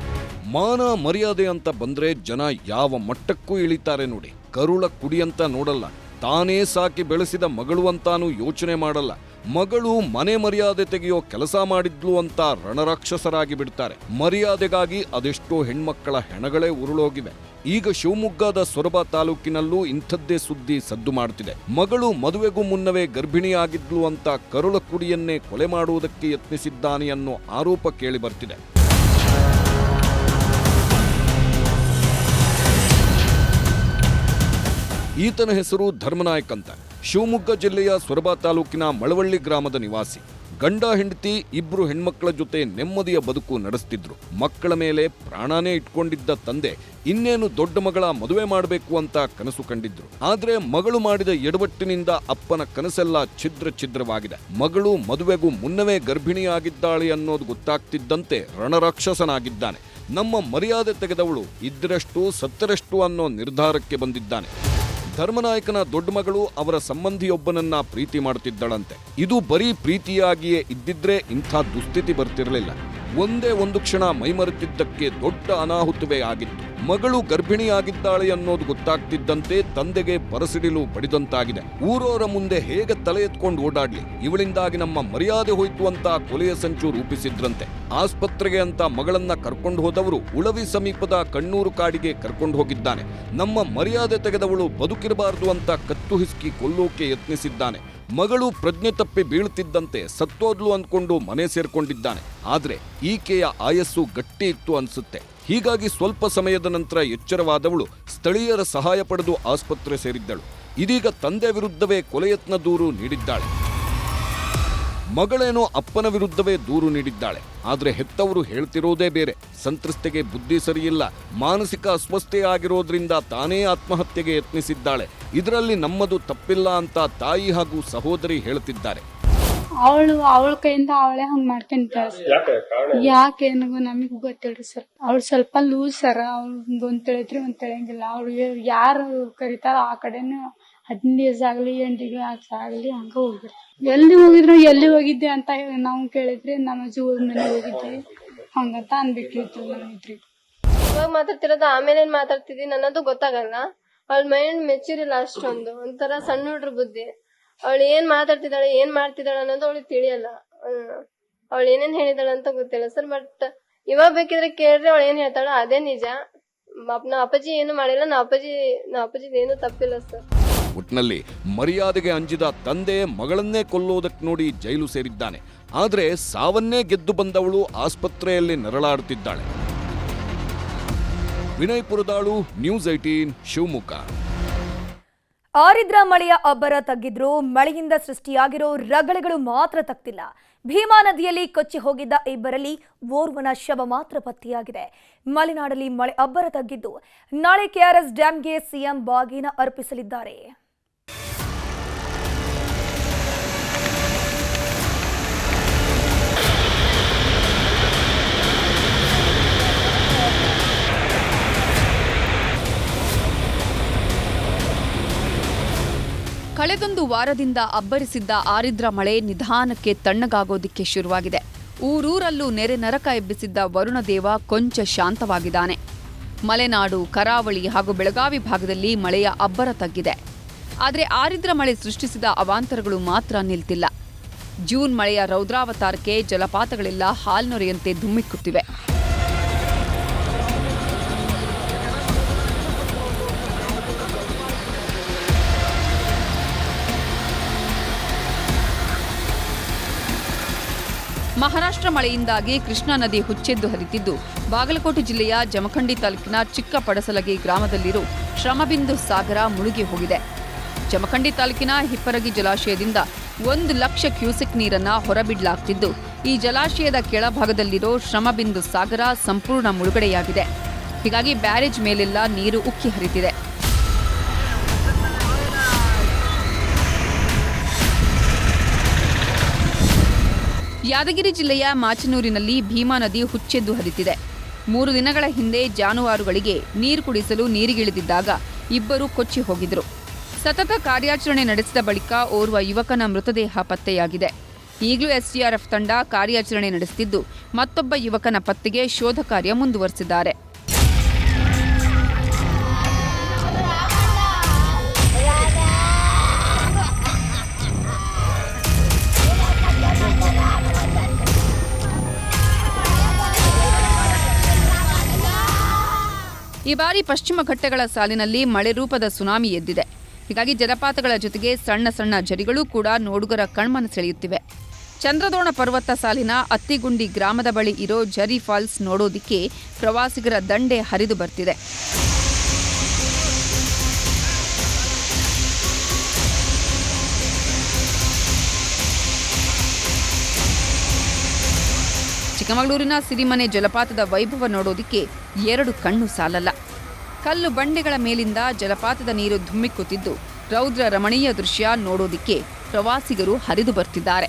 ಮಾನ ಮರ್ಯಾದೆ ಅಂತ ಬಂದ್ರೆ ಜನ ಯಾವ ಮಟ್ಟಕ್ಕೂ ಇಳಿತಾರೆ ನೋಡಿ. ಕರುಳ ಕುಡಿ ಅಂತ ನೋಡಲ್ಲ. ತಾನೇ ಸಾಕಿ ಬೆಳೆಸಿದ ಮಗಳು ಅಂತಾನೂ ಯೋಚನೆ ಮಾಡಲ್ಲ. ಮಗಳು ಮನೆ ಮರ್ಯಾದೆ ತೆಗೆಯೋ ಕೆಲಸ ಮಾಡಿದ್ಲು ಅಂತ ರಣರಾಕ್ಷಸರಾಗಿ ಬಿಡ್ತಾರೆ. ಮರ್ಯಾದೆಗಾಗಿ ಅದೆಷ್ಟೋ ಹೆಣ್ಮಕ್ಕಳ ಹೆಣಗಳೇ ಉರುಳೋಗಿವೆ. ಈಗ ಶಿವಮೊಗ್ಗದ ಸೊರಬ ತಾಲೂಕಿನಲ್ಲೂ ಇಂಥದ್ದೇ ಸುದ್ದಿ ಸದ್ದು ಮಾಡುತ್ತಿದೆ ಮಗಳು ಮದುವೆಗೂ ಮುನ್ನವೇ ಗರ್ಭಿಣಿಯಾಗಿದ್ಲು ಅಂತ ಕರುಳ ಕುಡಿಯನ್ನೇ ಕೊಲೆ ಮಾಡುವುದಕ್ಕೆ ಯತ್ನಿಸಿದ್ದಾನೆ ಅನ್ನೋ ಆರೋಪ ಕೇಳಿ ಬರ್ತಿದೆ. ಈತನ ಹೆಸರು ಧರ್ಮನಾಯಕ್ ಅಂತ. ಶಿವಮೊಗ್ಗ ಜಿಲ್ಲೆಯ ಸೊರಬ ತಾಲೂಕಿನ ಮಳವಳ್ಳಿ ಗ್ರಾಮದ ನಿವಾಸಿ. ಗಂಡ, ಹೆಂಡತಿ ಇಬ್ರು ಹೆಣ್ಮಕ್ಳ ಜೊತೆ ನೆಮ್ಮದಿಯ ಬದುಕು ನಡೆಸ್ತಿದ್ರು. ಮಕ್ಕಳ ಮೇಲೆ ಪ್ರಾಣಾನೇ ಇಟ್ಕೊಂಡಿದ್ದ ತಂದೆ ಇನ್ನೇನು ದೊಡ್ಡ ಮಗಳ ಮದುವೆ ಮಾಡಬೇಕು ಅಂತ ಕನಸು ಕಂಡಿದ್ರು. ಆದ್ರೆ ಮಗಳು ಮಾಡಿದ ಎಡವಟ್ಟಿನಿಂದ ಅಪ್ಪನ ಕನಸೆಲ್ಲ ಛಿದ್ರ ಛಿದ್ರವಾಗಿದೆ. ಮಗಳು ಮದುವೆಗೂ ಮುನ್ನವೇ ಗರ್ಭಿಣಿಯಾಗಿದ್ದಾಳೆ ಅನ್ನೋದು ಗೊತ್ತಾಗ್ತಿದ್ದಂತೆ ರಣರಾಕ್ಷಸನಾಗಿದ್ದಾನೆ. ನಮ್ಮ ಮರ್ಯಾದೆ ತೆಗೆದವಳು ಇದ್ದರಷ್ಟು ಸತ್ತರಷ್ಟು ಅನ್ನೋ ನಿರ್ಧಾರಕ್ಕೆ ಬಂದಿದ್ದಾನೆ. ಧರ್ಮನಾಯಕನ ದೊಡ್ಡ ಮಗಳು ಅವರ ಸಂಬಂಧಿಯೊಬ್ಬನನ್ನ ಪ್ರೀತಿ ಮಾಡುತ್ತಿದ್ದಳಂತೆ ಇದು ಬರೀ ಪ್ರೀತಿಯಾಗಿಯೇ ಇದ್ದಿದ್ರೆ ಇಂಥ ದುಸ್ಥಿತಿ ಬರ್ತಿರಲಿಲ್ಲ. ಒಂದೇ ಒಂದು ಕ್ಷಣ ಮೈಮರೆತಿದ್ದಕ್ಕೆ ದೊಡ್ಡ ಅನಾಹುತವೇ ಆಗಿತ್ತು. ಮಗಳು ಗರ್ಭಿಣಿಯಾಗಿದ್ದಾಳೆ ಅನ್ನೋದು ಗೊತ್ತಾಗ್ತಿದ್ದಂತೆ ತಂದೆಗೆ ಪರಸಿಡಿಲು ಬಡಿದಂತಾಗಿದೆ. ಊರೋರ ಮುಂದೆ ಹೇಗೆ ತಲೆ ಎತ್ಕೊಂಡು ಓಡಾಡ್ಲಿ? ಇವಳಿಂದಾಗಿ ನಮ್ಮ ಮರ್ಯಾದೆ ಹೋಯ್ತು ಅಂತ ಕೊಲೆಯ ಸಂಚು ರೂಪಿಸಿದ್ರಂತೆ. ಆಸ್ಪತ್ರೆಗೆ ಅಂತ ಮಗಳನ್ನ ಕರ್ಕೊಂಡು ಹೋದವರು ಉಳವಿ ಸಮೀಪದ ಕಣ್ಣೂರು ಕಾಡಿಗೆ ಕರ್ಕೊಂಡು ಹೋಗಿದ್ದಾನೆ. ನಮ್ಮ ಮರ್ಯಾದೆ ತೆಗೆದವಳು ಬದುಕಿರಬಾರದು ಅಂತ ಕತ್ತು ಹಿಸ್ಕಿ ಕೊಲ್ಲೋಕೆ ಯತ್ನಿಸಿದ್ದಾನೆ. ಮಗಳು ಪ್ರಜ್ಞೆ ತಪ್ಪಿ ಬೀಳ್ತಿದ್ದಂತೆ ಸತ್ತೋದ್ಲು ಅಂದ್ಕೊಂಡು ಮನೆ ಸೇರ್ಕೊಂಡಿದ್ದಾನೆ. ಆದರೆ ಈಕೆಯ ಆಯಸ್ಸು ಗಟ್ಟಿ ಇತ್ತು ಅನ್ಸುತ್ತೆ. ಹೀಗಾಗಿ ಸ್ವಲ್ಪ ಸಮಯದ ನಂತರ ಎಚ್ಚರವಾದವಳು ಸ್ಥಳೀಯರ ಸಹಾಯ ಪಡೆದು ಆಸ್ಪತ್ರೆ ಸೇರಿದ್ದಳು. ಇದೀಗ ತಂದೆ ವಿರುದ್ಧವೇ ಕೊಲೆಯತ್ನ ದೂರು ನೀಡಿದ್ದಾಳೆ. ಮಗಳೇನೋ ಅಪ್ಪನ ವಿರುದ್ಧವೇ ದೂರು ನೀಡಿದ್ದಾಳೆ. ಆದ್ರೆ ಹೆತ್ತವರು ಹೇಳ್ತಿರೋದೇ ಬೇರೆ. ಸಂತ್ರಸ್ತೆಗೆ ಬುದ್ಧಿ ಸರಿಯಿಲ್ಲ. ಮಾನಸಿಕ ಅಸ್ವಸ್ಥೆ ಆಗಿರೋದ್ರಿಂದ ತಾನೇ ಆತ್ಮಹತ್ಯೆಗೆ ಯತ್ನಿಸಿದ್ದಾಳೆ. ಇದರಲ್ಲಿ ನಮ್ಮದು ತಪ್ಪಿಲ್ಲ ಅಂತ ತಾಯಿ ಹಾಗೂ ಸಹೋದರಿ ಹೇಳ್ತಿದ್ದಾರೆ. ಅವಳು ಅವಳ ಕೈಯಿಂದ ಅವಳೇ ಹಂಗ್ ಮಾಡ್ಕೊಂತಾಳ ಯಾಕೆ? ನನಗೂ ನಮಗ್ ಗೊತ್ತಿಲ್ರಿ ಸರ್. ಅವಳು ಸ್ವಲ್ಪ ಲೂಸ್ ಸರ್ ಅವ್ಳು ಒಂದ್ ತಿಳಿದ್ರಿ ಒಂದ್ ತಿಳಿಯಂಗಿಲ್ಲ ಅವ್ಳು ಯಾರು ಕರಿತಾರ ಆ ಕಡೆನು ಹದಿನೈದು ದಿವಸ ಆಗ್ಲಿ, ಎಂಟು ದಿವಸ ಆಗ್ಲಿ ಹಂಗ ಹೋಗಿದ್ರು. ಎಲ್ಲಿ ಹೋಗಿದ್ರು, ಎಲ್ಲಿ ಹೋಗಿದ್ದೆ ಅಂತ ನಾವು ಕೇಳಿದ್ರಿ ನಮ್ಮ ಜೀವದ ಮನೆ ಹೋಗಿದ್ದೆ. ಹಂಗಂತ ಅನ್ಬಿಟ್ಟಿತ್ತು ನಮ್ಮಿದ್ರಿ ಇವಾಗ ಮಾತಾಡ್ತಿರೋದು ಆಮೇಲೆ ಏನ್ ಮಾತಾಡ್ತಿದ್ದೀನಿ ಅನ್ನೋದು ಗೊತ್ತಾಗಲ್ಲ. ಅವಳ ಮೈಂಡ್ ಮೆಚೂರ್ ಇಲ್ಲ ಅಷ್ಟೊಂದು. ಒಂಥರ ಸಣ್ಣ ಹುಡ್ರ ಬುದ್ಧಿ. ಅವಳು ಏನ್ ಮಾತಾಡ್ತಿದ್ದಾಳೆ, ಏನ್ ಮಾಡ್ತಿದ್ದಾಳೆ ಅನ್ನೋದು ಅವಳಿಗೆ ತಿಳಿಯಲ್ಲ. ಅವಳು ಏನೇನ್ ಹೇಳಿದಾಳೆ ಅಂತ ಗೊತ್ತಿಲ್ಲ ಸರ್ ಬಟ್ ಇವಾಗ ಬೇಕಿದ್ರೆ ಕೇಳ್ರಿ ಅವಳು ಏನ್ ಹೇಳ್ತಾಳ ಅದೇ ನಿಜ. ನಾ ಅಪ್ಪಾಜಿ ಏನು ಮಾಡಿಲ್ಲ, ನಾ ಅಪ್ಪಾಜಿ ನಾ ಅಪ್ಪಾಜಿ ಏನು ತಪ್ಪಿಲ್ಲ ಸರ್. ಒಟ್ನಲ್ಲಿ ಮರ್ಯಾದೆಗೆ ಅಂಜಿದ ತಂದೆ ಮಗಳನ್ನೇ ಕೊಲ್ಲೋದಕ್ಕೆ ನೋಡಿ ಜೈಲು ಸೇರಿದ್ದಾನೆ. ಆದರೆ ಸಾವನ್ನೇ ಗೆದ್ದು ಬಂದವಳು ಆಸ್ಪತ್ರೆಯಲ್ಲಿ ನರಳಾಡುತ್ತಿದ್ದಾಳೆ. Vinay Puradalu, news eighteen Shivamogga. Ardra ಮಳೆಯ ಅಬ್ಬರ ತಗ್ಗಿದ್ರು, ಮಳೆಯಿಂದ ಸೃಷ್ಟಿಯಾಗಿರೋ ರಗಳೆಗಳು ಮಾತ್ರ ತಗ್ತಿಲ್ಲ. ಭೀಮಾ ನದಿಯಲ್ಲಿ ಕೊಚ್ಚಿ ಹೋಗಿದ್ದ ಇಬ್ಬರಲ್ಲಿ ಓರ್ವನ ಶವ ಮಾತ್ರ ಪತ್ತೆಯಾಗಿದೆ. ಮಲೆನಾಡಲ್ಲಿ ಮಳೆ ಅಬ್ಬರ ತಗ್ಗಿದ್ದು. ನಾಳೆ ಕೆಆರ್ಎಸ್ ಡ್ಯಾಂಗೆ ಸಿಎಂ ಬಾಗಿನ ಅರ್ಪಿಸಲಿದ್ದಾರೆ. ಕಳೆದೊಂದು ವಾರದಿಂದ ಅಬ್ಬರಿಸಿದ್ದ ಆರಿದ್ರ ಮಳೆ ನಿಧಾನಕ್ಕೆ ತಣ್ಣಗಾಗೋದಿಕ್ಕೆ ಶುರುವಾಗಿದೆ. ಊರೂರಲ್ಲೂ ನೆರೆ ನರಕ ಎಬ್ಬಿಸಿದ್ದ ವರುಣದೇವ ಕೊಂಚ ಶಾಂತವಾಗಿದ್ದಾನೆ. ಮಲೆನಾಡು, ಕರಾವಳಿ ಹಾಗೂ ಬೆಳಗಾವಿ ಭಾಗದಲ್ಲಿ ಮಳೆಯ ಅಬ್ಬರ ತಗ್ಗಿದೆ. ಆದರೆ ಆರಿದ್ರ ಮಳೆ ಸೃಷ್ಟಿಸಿದ ಅವಾಂತರಗಳು ಮಾತ್ರ ನಿಲ್ತಿಲ್ಲ. ಜೂನ್ ಮಳೆಯ ರೌದ್ರಾವತಾರಕ್ಕೆ ಜಲಪಾತಗಳೆಲ್ಲ ಹಾಲ್ನೊರೆಯಂತೆ ಧುಮ್ಮಿಕ್ಕುತ್ತಿವೆ. ಮಹಾರಾಷ್ಟ್ರ ಮಳೆಯಿಂದಾಗಿ ಕೃಷ್ಣಾ ನದಿ ಹುಚ್ಚೆದ್ದು ಹರಿತಿದ್ದು. ಬಾಗಲಕೋಟೆ ಜಿಲ್ಲೆಯ ಜಮಖಂಡಿ ತಾಲೂಕಿನ ಚಿಕ್ಕ ಪಡಸಲಗಿ ಗ್ರಾಮದಲ್ಲಿರೋ ಶ್ರಮಬಿಂದು ಸಾಗರ ಮುಳುಗಿ ಹೋಗಿದೆ. ಜಮಖಂಡಿ ತಾಲೂಕಿನ ಹಿಪ್ಪರಗಿ ಜಲಾಶಯದಿಂದ ಒಂದು ಲಕ್ಷ ಕ್ಯೂಸೆಕ್ ನೀರನ್ನು ಹೊರಬಿಡಲಾಗ್ತಿದ್ದು. ಈ ಜಲಾಶಯದ ಕೆಳಭಾಗದಲ್ಲಿರೋ ಶ್ರಮಬಿಂದು ಸಾಗರ ಸಂಪೂರ್ಣ ಮುಳುಗಡೆಯಾಗಿದೆ. ಹೀಗಾಗಿ ಬ್ಯಾರೇಜ್ ಮೇಲೆಲ್ಲ ನೀರು ಉಕ್ಕಿ ಹರಿತಿದೆ. ಯಾದಗಿರಿ ಜಿಲ್ಲೆಯ ಮಾಚನೂರಿನಲ್ಲಿ ಭೀಮಾ ನದಿ ಹುಚ್ಚೆದ್ದು ಹರಿತಿದೆ. ಮೂರು ದಿನಗಳ ಹಿಂದೆ ಜಾನುವಾರುಗಳಿಗೆ ನೀರು ಕುಡಿಸಲು ನೀರಿಗಿಳಿದಿದ್ದಾಗ ಇಬ್ಬರು ಕೊಚ್ಚಿ ಹೋಗಿದ್ರು. ಸತತ ಕಾರ್ಯಾಚರಣೆ ನಡೆಸಿದ ಬಳಿಕ ಓರ್ವ ಯುವಕನ ಮೃತದೇಹ ಪತ್ತೆಯಾಗಿದೆ. ಈಗಲೂ ಎಸ್ಡಿಆರ್ಎಫ್ ತಂಡ ಕಾರ್ಯಾಚರಣೆ ನಡೆಸುತ್ತಿದ್ದು ಮತ್ತೊಬ್ಬ ಯುವಕನ ಪತ್ತೆಗೆ ಶೋಧ ಕಾರ್ಯ ಮುಂದುವರೆಸಿದ್ದಾರೆ. ಈ ಬಾರಿ ಪಶ್ಚಿಮ ಘಟ್ಟಗಳ ಸಾಲಿನಲ್ಲಿ ಮಳೆ ರೂಪದ ಸುನಾಮಿ ಎದ್ದಿದೆ. ಹೀಗಾಗಿ ಜಲಪಾತಗಳ ಜೊತೆಗೆ ಸಣ್ಣ ಸಣ್ಣ ಝರಿಗಳು ಕೂಡ ನೋಡುಗರ ಕಣ್ಮನ ಸೆಳೆಯುತ್ತಿವೆ ಚಂದ್ರದೋಣ ಪರ್ವತ ಸಾಲಿನ ಅತ್ತಿಗುಂಡಿ ಗ್ರಾಮದ ಬಳಿ ಇರೋ ಝರಿ ಫಾಲ್ಸ್ ನೋಡೋದಿಕ್ಕೆ ಪ್ರವಾಸಿಗರ ದಂಡೆ ಹರಿದು ಬರ್ತಿದೆ. ಚಿಕ್ಕಮಗಳೂರಿನ ಸಿರಿಮನೆ ಜಲಪಾತದ ವೈಭವ ನೋಡೋದಿಕ್ಕೆ ಎರಡು ಕಣ್ಣು ಸಾಲಲ್ಲ. ಕಲ್ಲು ಬಂಡೆಗಳ ಮೇಲಿಂದ ಜಲಪಾತದ ನೀರು ಧುಮ್ಮಿಕ್ಕುತ್ತಿದ್ದು, ರೌದ್ರ ರಮಣೀಯ ದೃಶ್ಯ ನೋಡೋದಿಕ್ಕೆ ಪ್ರವಾಸಿಗರು ಹರಿದು ಬರ್ತಿದ್ದಾರೆ.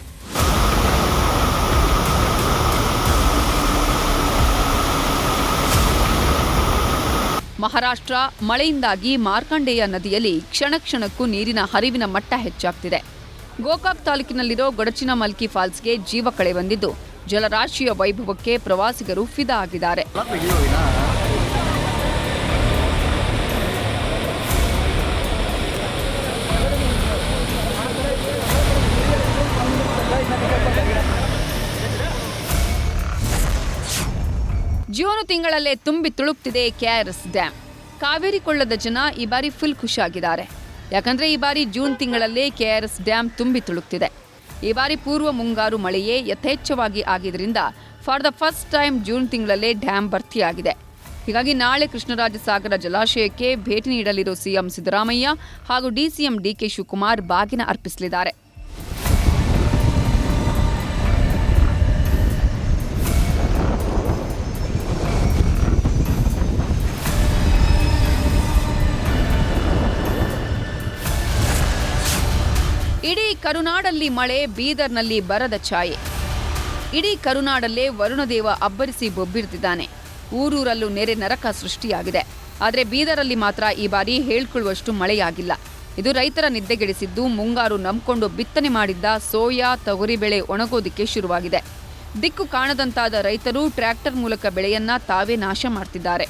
ಮಹಾರಾಷ್ಟ್ರ ಮಳೆಯಿಂದಾಗಿ ಮಾರ್ಕಂಡೇಯ ನದಿಯಲ್ಲಿ ಕ್ಷಣ ಕ್ಷಣಕ್ಕೂ ನೀರಿನ ಹರಿವಿನ ಮಟ್ಟ ಹೆಚ್ಚಾಗ್ತಿದೆ. ಗೋಕಾಕ್ ತಾಲೂಕಿನಲ್ಲಿರೋ ಗೊಡಚಿನ ಮಲ್ಕಿ ಫಾಲ್ಸ್ಗೆ ಜೀವ ಕಳೆ ಬಂದಿದ್ದು ಜಲರಾಶಿಯ ವೈಭವಕ್ಕೆ ಪ್ರವಾಸಿಗರು ಫಿದಾ ಆಗಿದ್ದಾರೆ. ಜೂನ್ ತಿಂಗಳಲ್ಲೇ ತುಂಬಿ ತುಳುಕ್ತಿದೆ ಕೆಆರ್ಎಸ್ ಡ್ಯಾಮ್ ಕಾವೇರಿ ಕೊಳ್ಳದ ಜನ ಈ ಬಾರಿ ಫುಲ್ ಖುಷಿಯಾಗಿದ್ದಾರೆ. ಯಾಕಂದ್ರೆ ಈ ಬಾರಿ ಜೂನ್ ತಿಂಗಳಲ್ಲೇ ಕೆಆರ್ಎಸ್ ಡ್ಯಾಮ್ ತುಂಬಿ ತುಳುಕ್ತಿದೆ. ಈ ಬಾರಿ ಪೂರ್ವ ಮುಂಗಾರು ಮಳೆಯೇ ಯಥೇಚ್ಛವಾಗಿ ಆಗಿದ್ದರಿಂದ for the first time June ತಿಂಗಳಲ್ಲೇ ಡ್ಯಾಮ್ ಭರ್ತಿಯಾಗಿದೆ. ಹೀಗಾಗಿ ನಾಳೆ ಕೃಷ್ಣರಾಜ ಸಾಗರ ಜಲಾಶಯಕ್ಕೆ ಭೇಟಿ ನೀಡಲಿರುವ ಸಿಎಂ ಸಿದ್ದರಾಮಯ್ಯ ಹಾಗೂ ಡಿಸಿಎಂ ಡಿಕೆ ಶಿವಕುಮಾರ್ ಬಾಗಿನ ಅರ್ಪಿಸಲಿದ್ದಾರೆ. ಕರುನಾಡಲ್ಲಿ ಮಳೆ, ಬೀದರ್ನಲ್ಲಿ ಬರದ ಛಾಯೆ. ಇಡೀ ಕರುನಾಡಲ್ಲೇ ವರುಣದೇವ ಅಬ್ಬರಿಸಿ ಬೊಬ್ಬಿರ್ತಿದ್ದಾನೆ. ಊರೂರಲ್ಲೂ ನೆರೆ ನರಕ ಸೃಷ್ಟಿಯಾಗಿದೆ. ಆದರೆ ಬೀದರಲ್ಲಿ ಮಾತ್ರ ಈ ಬಾರಿ ಹೇಳ್ಕೊಳ್ಳುವಷ್ಟು ಮಳೆಯಾಗಿಲ್ಲ. ಇದು ರೈತರ ನಿದ್ದೆಗೆಡಿಸಿದ್ದು, ಮುಂಗಾರು ನಂಬ್ಕೊಂಡು ಬಿತ್ತನೆ ಮಾಡಿದ್ದ ಸೋಯಾ ತೊಗರಿ ಬೆಳೆ ಒಣಗೋದಿಕ್ಕೆ ಶುರುವಾಗಿದೆ. ದಿಕ್ಕು ಕಾಣದಂತಾದ ರೈತರು ಟ್ರ್ಯಾಕ್ಟರ್ ಮೂಲಕ ಬೆಳೆಯನ್ನ ತಾವೇ ನಾಶ ಮಾಡ್ತಿದ್ದಾರೆ.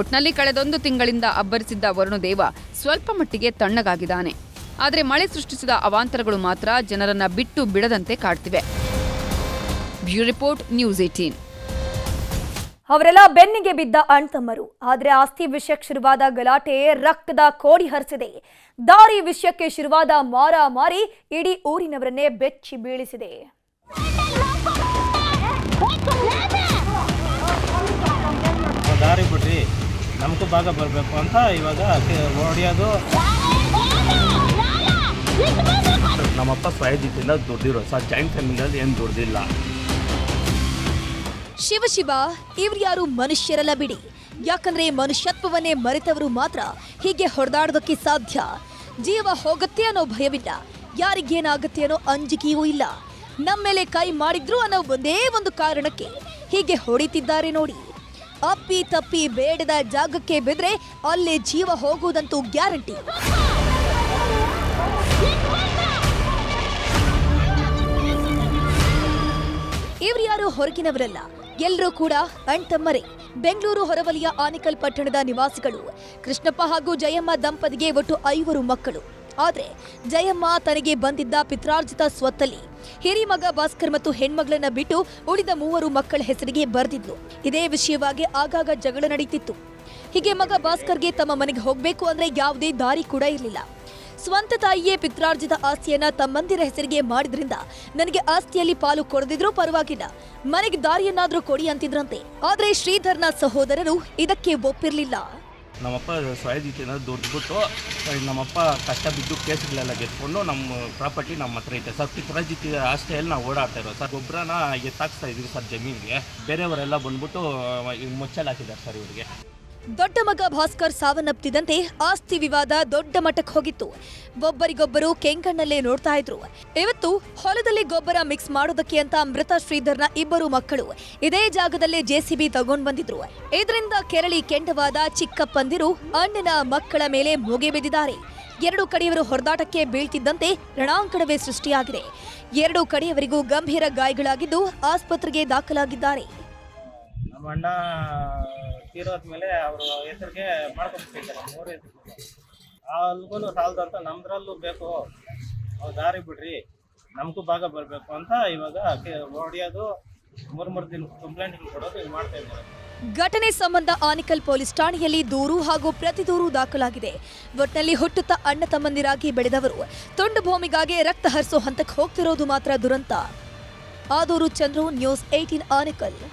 ಒಟ್ನಲ್ಲಿ ಕಳೆದೊಂದು ತಿಂಗಳಿಂದ ಅಬ್ಬರಿಸಿದ್ದ ವರುಣದೇವ ಸ್ವಲ್ಪ ಮಟ್ಟಿಗೆ ತಣ್ಣಗಾಗಿದ್ದಾನೆ. ಆದರೆ ಮಳೆ ಸೃಷ್ಟಿಸಿದ ಅವಾಂತರಗಳು ಮಾತ್ರ ಜನರನ್ನ ಬಿಟ್ಟು ಬಿಡದಂತೆ ಕಾಡ್ತಿವೆ. ಬ್ಯೂ ರಿಪೋರ್ಟ್ ನ್ಯೂಸ್ ಏಟೀನ್ ಅವರೆಲ್ಲ ಬೆನ್ನಿಗೆ ಬಿದ್ದ ಅಣ್ತಮ್ಮರು. ಆದರೆ ಆಸ್ತಿ ವಿಷಯಕ್ಕೆ ಶುರುವಾದ ಗಲಾಟೆ ರಕ್ತದ ಕೋಡಿ ಹರಿಸಿದೆ. ದಾರಿ ವಿಷಯಕ್ಕೆ ಶುರುವಾದ ಮಾರ ಮಾರಿ ಇಡೀ ಊರಿನವರನ್ನೇ ಬೆಚ್ಚಿ ಬೀಳಿಸಿದೆ. ದಾರಿ ನಮಗೂ ಭಾಗ ಬರಬೇಕು ಅಂತ ಇವಾಗ ಓಡಿಯೋದು. ಹೊಡೆಯೋದು ನಮ್ಮಪ್ಪ ಸ್ವಯಜಿತ್ತಿಂದ ದುಡ್ದಿರೋ. ಸರ್ ಜಾಯಿಂಟ್ ಫ್ಯಾಮಿಲಿಯಲ್ಲಿ ಏನು ದುಡ್ದಿಲ್ಲ. ಶಿವ ಶಿವ ಇವ್ರ್ಯಾರು ಮನುಷ್ಯರಲ್ಲ ಬಿಡಿ. ಯಾಕಂದ್ರೆ ಮನುಷ್ಯತ್ವವನ್ನೇ ಮರೆತವರು ಮಾತ್ರ ಹೀಗೆ ಹೊಡೆದಾಡೋದಕ್ಕೆ ಸಾಧ್ಯ. ಜೀವ ಹೋಗುತ್ತೆ ಅನ್ನೋ ಭಯವಿಲ್ಲ. ಯಾರಿಗೇನಾಗುತ್ತೆ ಅನ್ನೋ ಅಂಜಿಕೆಯೂ ಇಲ್ಲ. ನಮ್ಮೇಲೆ ಕೈ ಮಾಡಿದ್ರು ಅನ್ನೋ ಒಂದೇ ಒಂದು ಕಾರಣಕ್ಕೆ ಹೀಗೆ ಹೊಡಿತಿದ್ದಾರೆ ನೋಡಿ. ಅಪ್ಪಿ ತಪ್ಪಿ ಬೇಡದ ಜಾಗಕ್ಕೆ ಬಿದ್ರೆ ಅಲ್ಲಿ ಜೀವ ಹೋಗುವುದಂತೂ ಗ್ಯಾರಂಟಿ. ಇವ್ರ್ಯಾರು ಹೊರಗಿನವರಲ್ಲ ಎಲ್ಲರೂ ಕೂಡ ಅಣ್ತಮ್ಮರೇ. ಬೆಂಗಳೂರು ಹೊರವಲಿಯ ಆನಿಕಲ್ ಪಟ್ಟಣದ ನಿವಾಸಿಗಳು, ಕೃಷ್ಣಪ್ಪ ಹಾಗೂ ಜಯಮ್ಮ ದಂಪತಿಗೆ ಒಟ್ಟು ಐವರು ಮಕ್ಕಳು. ಆದ್ರೆ ಜಯಮ್ಮ ತನಗೆ ಬಂದಿದ್ದ ಪಿತ್ರಾರ್ಜಿತ ಸ್ವತ್ತಲ್ಲಿ ಹಿರಿಮಗ ಭಾಸ್ಕರ್ ಮತ್ತು ಹೆಣ್ಮಗಳನ್ನ ಬಿಟ್ಟು ಉಳಿದ ಮೂವರು ಮಕ್ಕಳ ಹೆಸರಿಗೆ ಬರೆದಿದ್ಲು ಇದೇ ವಿಷಯವಾಗಿ ಆಗಾಗ ಜಗಳ ನಡೀತಿತ್ತು. ಹೀಗೆ ಮಗ ಭಾಸ್ಕರ್ಗೆ ತಮ್ಮ ಮನೆಗೆ ಹೋಗಬೇಕು ಅಂದ್ರೆ ಯಾವುದೇ ದಾರಿ ಕೂಡ ಇರಲಿಲ್ಲ. ಸ್ವಂತ ತಾಯಿಯೇ ಪಿತ್ರಾರ್ಜಿತ ಆಸ್ತಿಯನ್ನ ತಮ್ಮಂದಿರ ಹೆಸರಿಗೆ ಮಾಡಿದ್ರಿಂದ ನನಗೆ ಆಸ್ತಿಯಲ್ಲಿ ಪಾಲು ಕೊಡದಿದ್ರೂ ಪರವಾಗಿಲ್ಲ. ಮನೆಗೆ ದಾರಿಯನ್ನಾದ್ರೂ ಕೊಡಿ ಅಂತಿದ್ರಂತೆ. ಆದ್ರೆ ಶ್ರೀಧರ್ನ ಸಹೋದರರು ಇದಕ್ಕೆ ಒಪ್ಪಿರ್ಲಿಲ್ಲ. ನಮ್ಮಪ್ಪ ಸ್ವಯಜಿತಿಂದ ದುಡ್ದುಬಿಟ್ಟು ನಮ್ಮಪ್ಪ ಕಷ್ಟ ಬಿದ್ದು ಕೇಸ್ಗಳೆಲ್ಲ ಗೆದ್ಕೊಂಡು ನಮ್ಮ ಪ್ರಾಪರ್ಟಿ ನಮ್ಮ ಹತ್ರ ಐತೆ. ಸರ್ ಪಿತ್ರಾಜಿತಿ ಆಸ್ತಿಯಲ್ಲಿ ನಾವು ಓಡಾಡ್ತಾ ಇರೋದು. ಸರ್, ಗೊಬ್ಬರನ ಎತ್ತಾಕ್ಸ್ತಾ ಇದ್ದೀವಿ ಸರ್ ಜಮೀನಿಗೆ. ಬೇರೆಯವರೆಲ್ಲ ಬಂದ್ಬಿಟ್ಟು ಮುಚ್ಚಲ್ ಹಾಕಿದ್ದಾರೆ ಸರ್ ಇವರಿಗೆ. ದೊಡ್ಡ ಮಗ ಭಾಸ್ಕರ್ ಸಾವನ್ನಪ್ಪಿದಂತೆ ಆಸ್ತಿ ವಿವಾದ ದೊಡ್ಡ ಮಟ್ಟಕ್ಕೆ ಹೋಗಿತ್ತು. ಒಬ್ಬರಿಗೊಬ್ಬರು ಕೆಂಕಣ್ಣಲ್ಲೇ ನೋಡ್ತಾ ಇದ್ರು. ಇವತ್ತು ಹೊಲದಲ್ಲಿ ಗೊಬ್ಬರ ಮಿಕ್ಸ್ ಮಾಡೋದಕ್ಕೆ ಅಂತ ಮೃತ ಶ್ರೀಧರ್ನ ಇಬ್ಬರು ಮಕ್ಕಳು. ಇದೇ ಜಾಗದಲ್ಲೇ ಜೆಸಿಬಿ ತಗೊಂಡು ಬಂದಿದ್ರು. ಇದರಿಂದ ಕೆರಳಿ ಕೆಂಡವಾದ ಚಿಕ್ಕಪ್ಪಂದಿರು ಅಣ್ಣನ ಮಕ್ಕಳ ಮೇಲೆ ಮೂಗೆ ಬಿದ್ದಿದ್ದಾರೆ. ಎರಡು ಕಡೆಯವರು ಹೊರದಾಟಕ್ಕೆ ಬೀಳ್ತಿದ್ದಂತೆ ರಣಾಂಕಣವೇ ಸೃಷ್ಟಿಯಾಗಿದೆ. ಎರಡು ಕಡೆಯವರಿಗೂ ಗಂಭೀರ ಗಾಯಗಳಾಗಿದ್ದು ಆಸ್ಪತ್ರೆಗೆ ದಾಖಲಾಗಿದ್ದಾರೆ. ತೀರೋದ್ಮೇಲೆ ಅವರು ಹೆಸರಿಗೆ ಮಾಡ್ಕೊಂಡ್ಬಿಟ್ಟಿದ್ದಾರೆ ಮೂರು ಹೆಸರು ಅಲ್ಗೂ ಸಾಲದು ಅಂತ ನಮ್ದ್ರಲ್ಲೂ ಬೇಕು. ಅವ್ರು ದಾರಿ ಬಿಡ್ರಿ, ನಮಗೂ ಭಾಗ ಬರಬೇಕು ಅಂತ ಇವಾಗ ಹೊಡೆಯೋದು ಮೂರು ಮೂರು ದಿನ ಕಂಪ್ಲೇಂಟ್ಗಳು ಕೊಡೋದು ಇದು ಮಾಡ್ತಾ ಇದ್ದಾರೆ. ಘಟನೆ ಸಂಬಂಧ ಆನಿಕಲ್ ಪೊಲೀಸ್ ಠಾಣೆಯಲ್ಲಿ ದೂರು ಹಾಗೂ ಪ್ರತಿ ದೂರು ದಾಖಲಾಗಿದೆ. ಒಟ್ಟಿನಲ್ಲಿ ಹುಟ್ಟುತ್ತ ಅಣ್ಣ ತಮ್ಮಂದಿರಾಗಿ ಬೆಳೆದವರು. ತುಂಡು ಭೂಮಿಗಾಗಿ ರಕ್ತ ಹರಿಸೋ ಹಂತಕ್ಕೆ ಹೋಗ್ತಿರೋದು ಮಾತ್ರ ದುರಂತ. ಆದೂರು ಚಂದ್ರು ನ್ಯೂಸ್ ಏಟೀನ್ ಆನಿಕಲ್.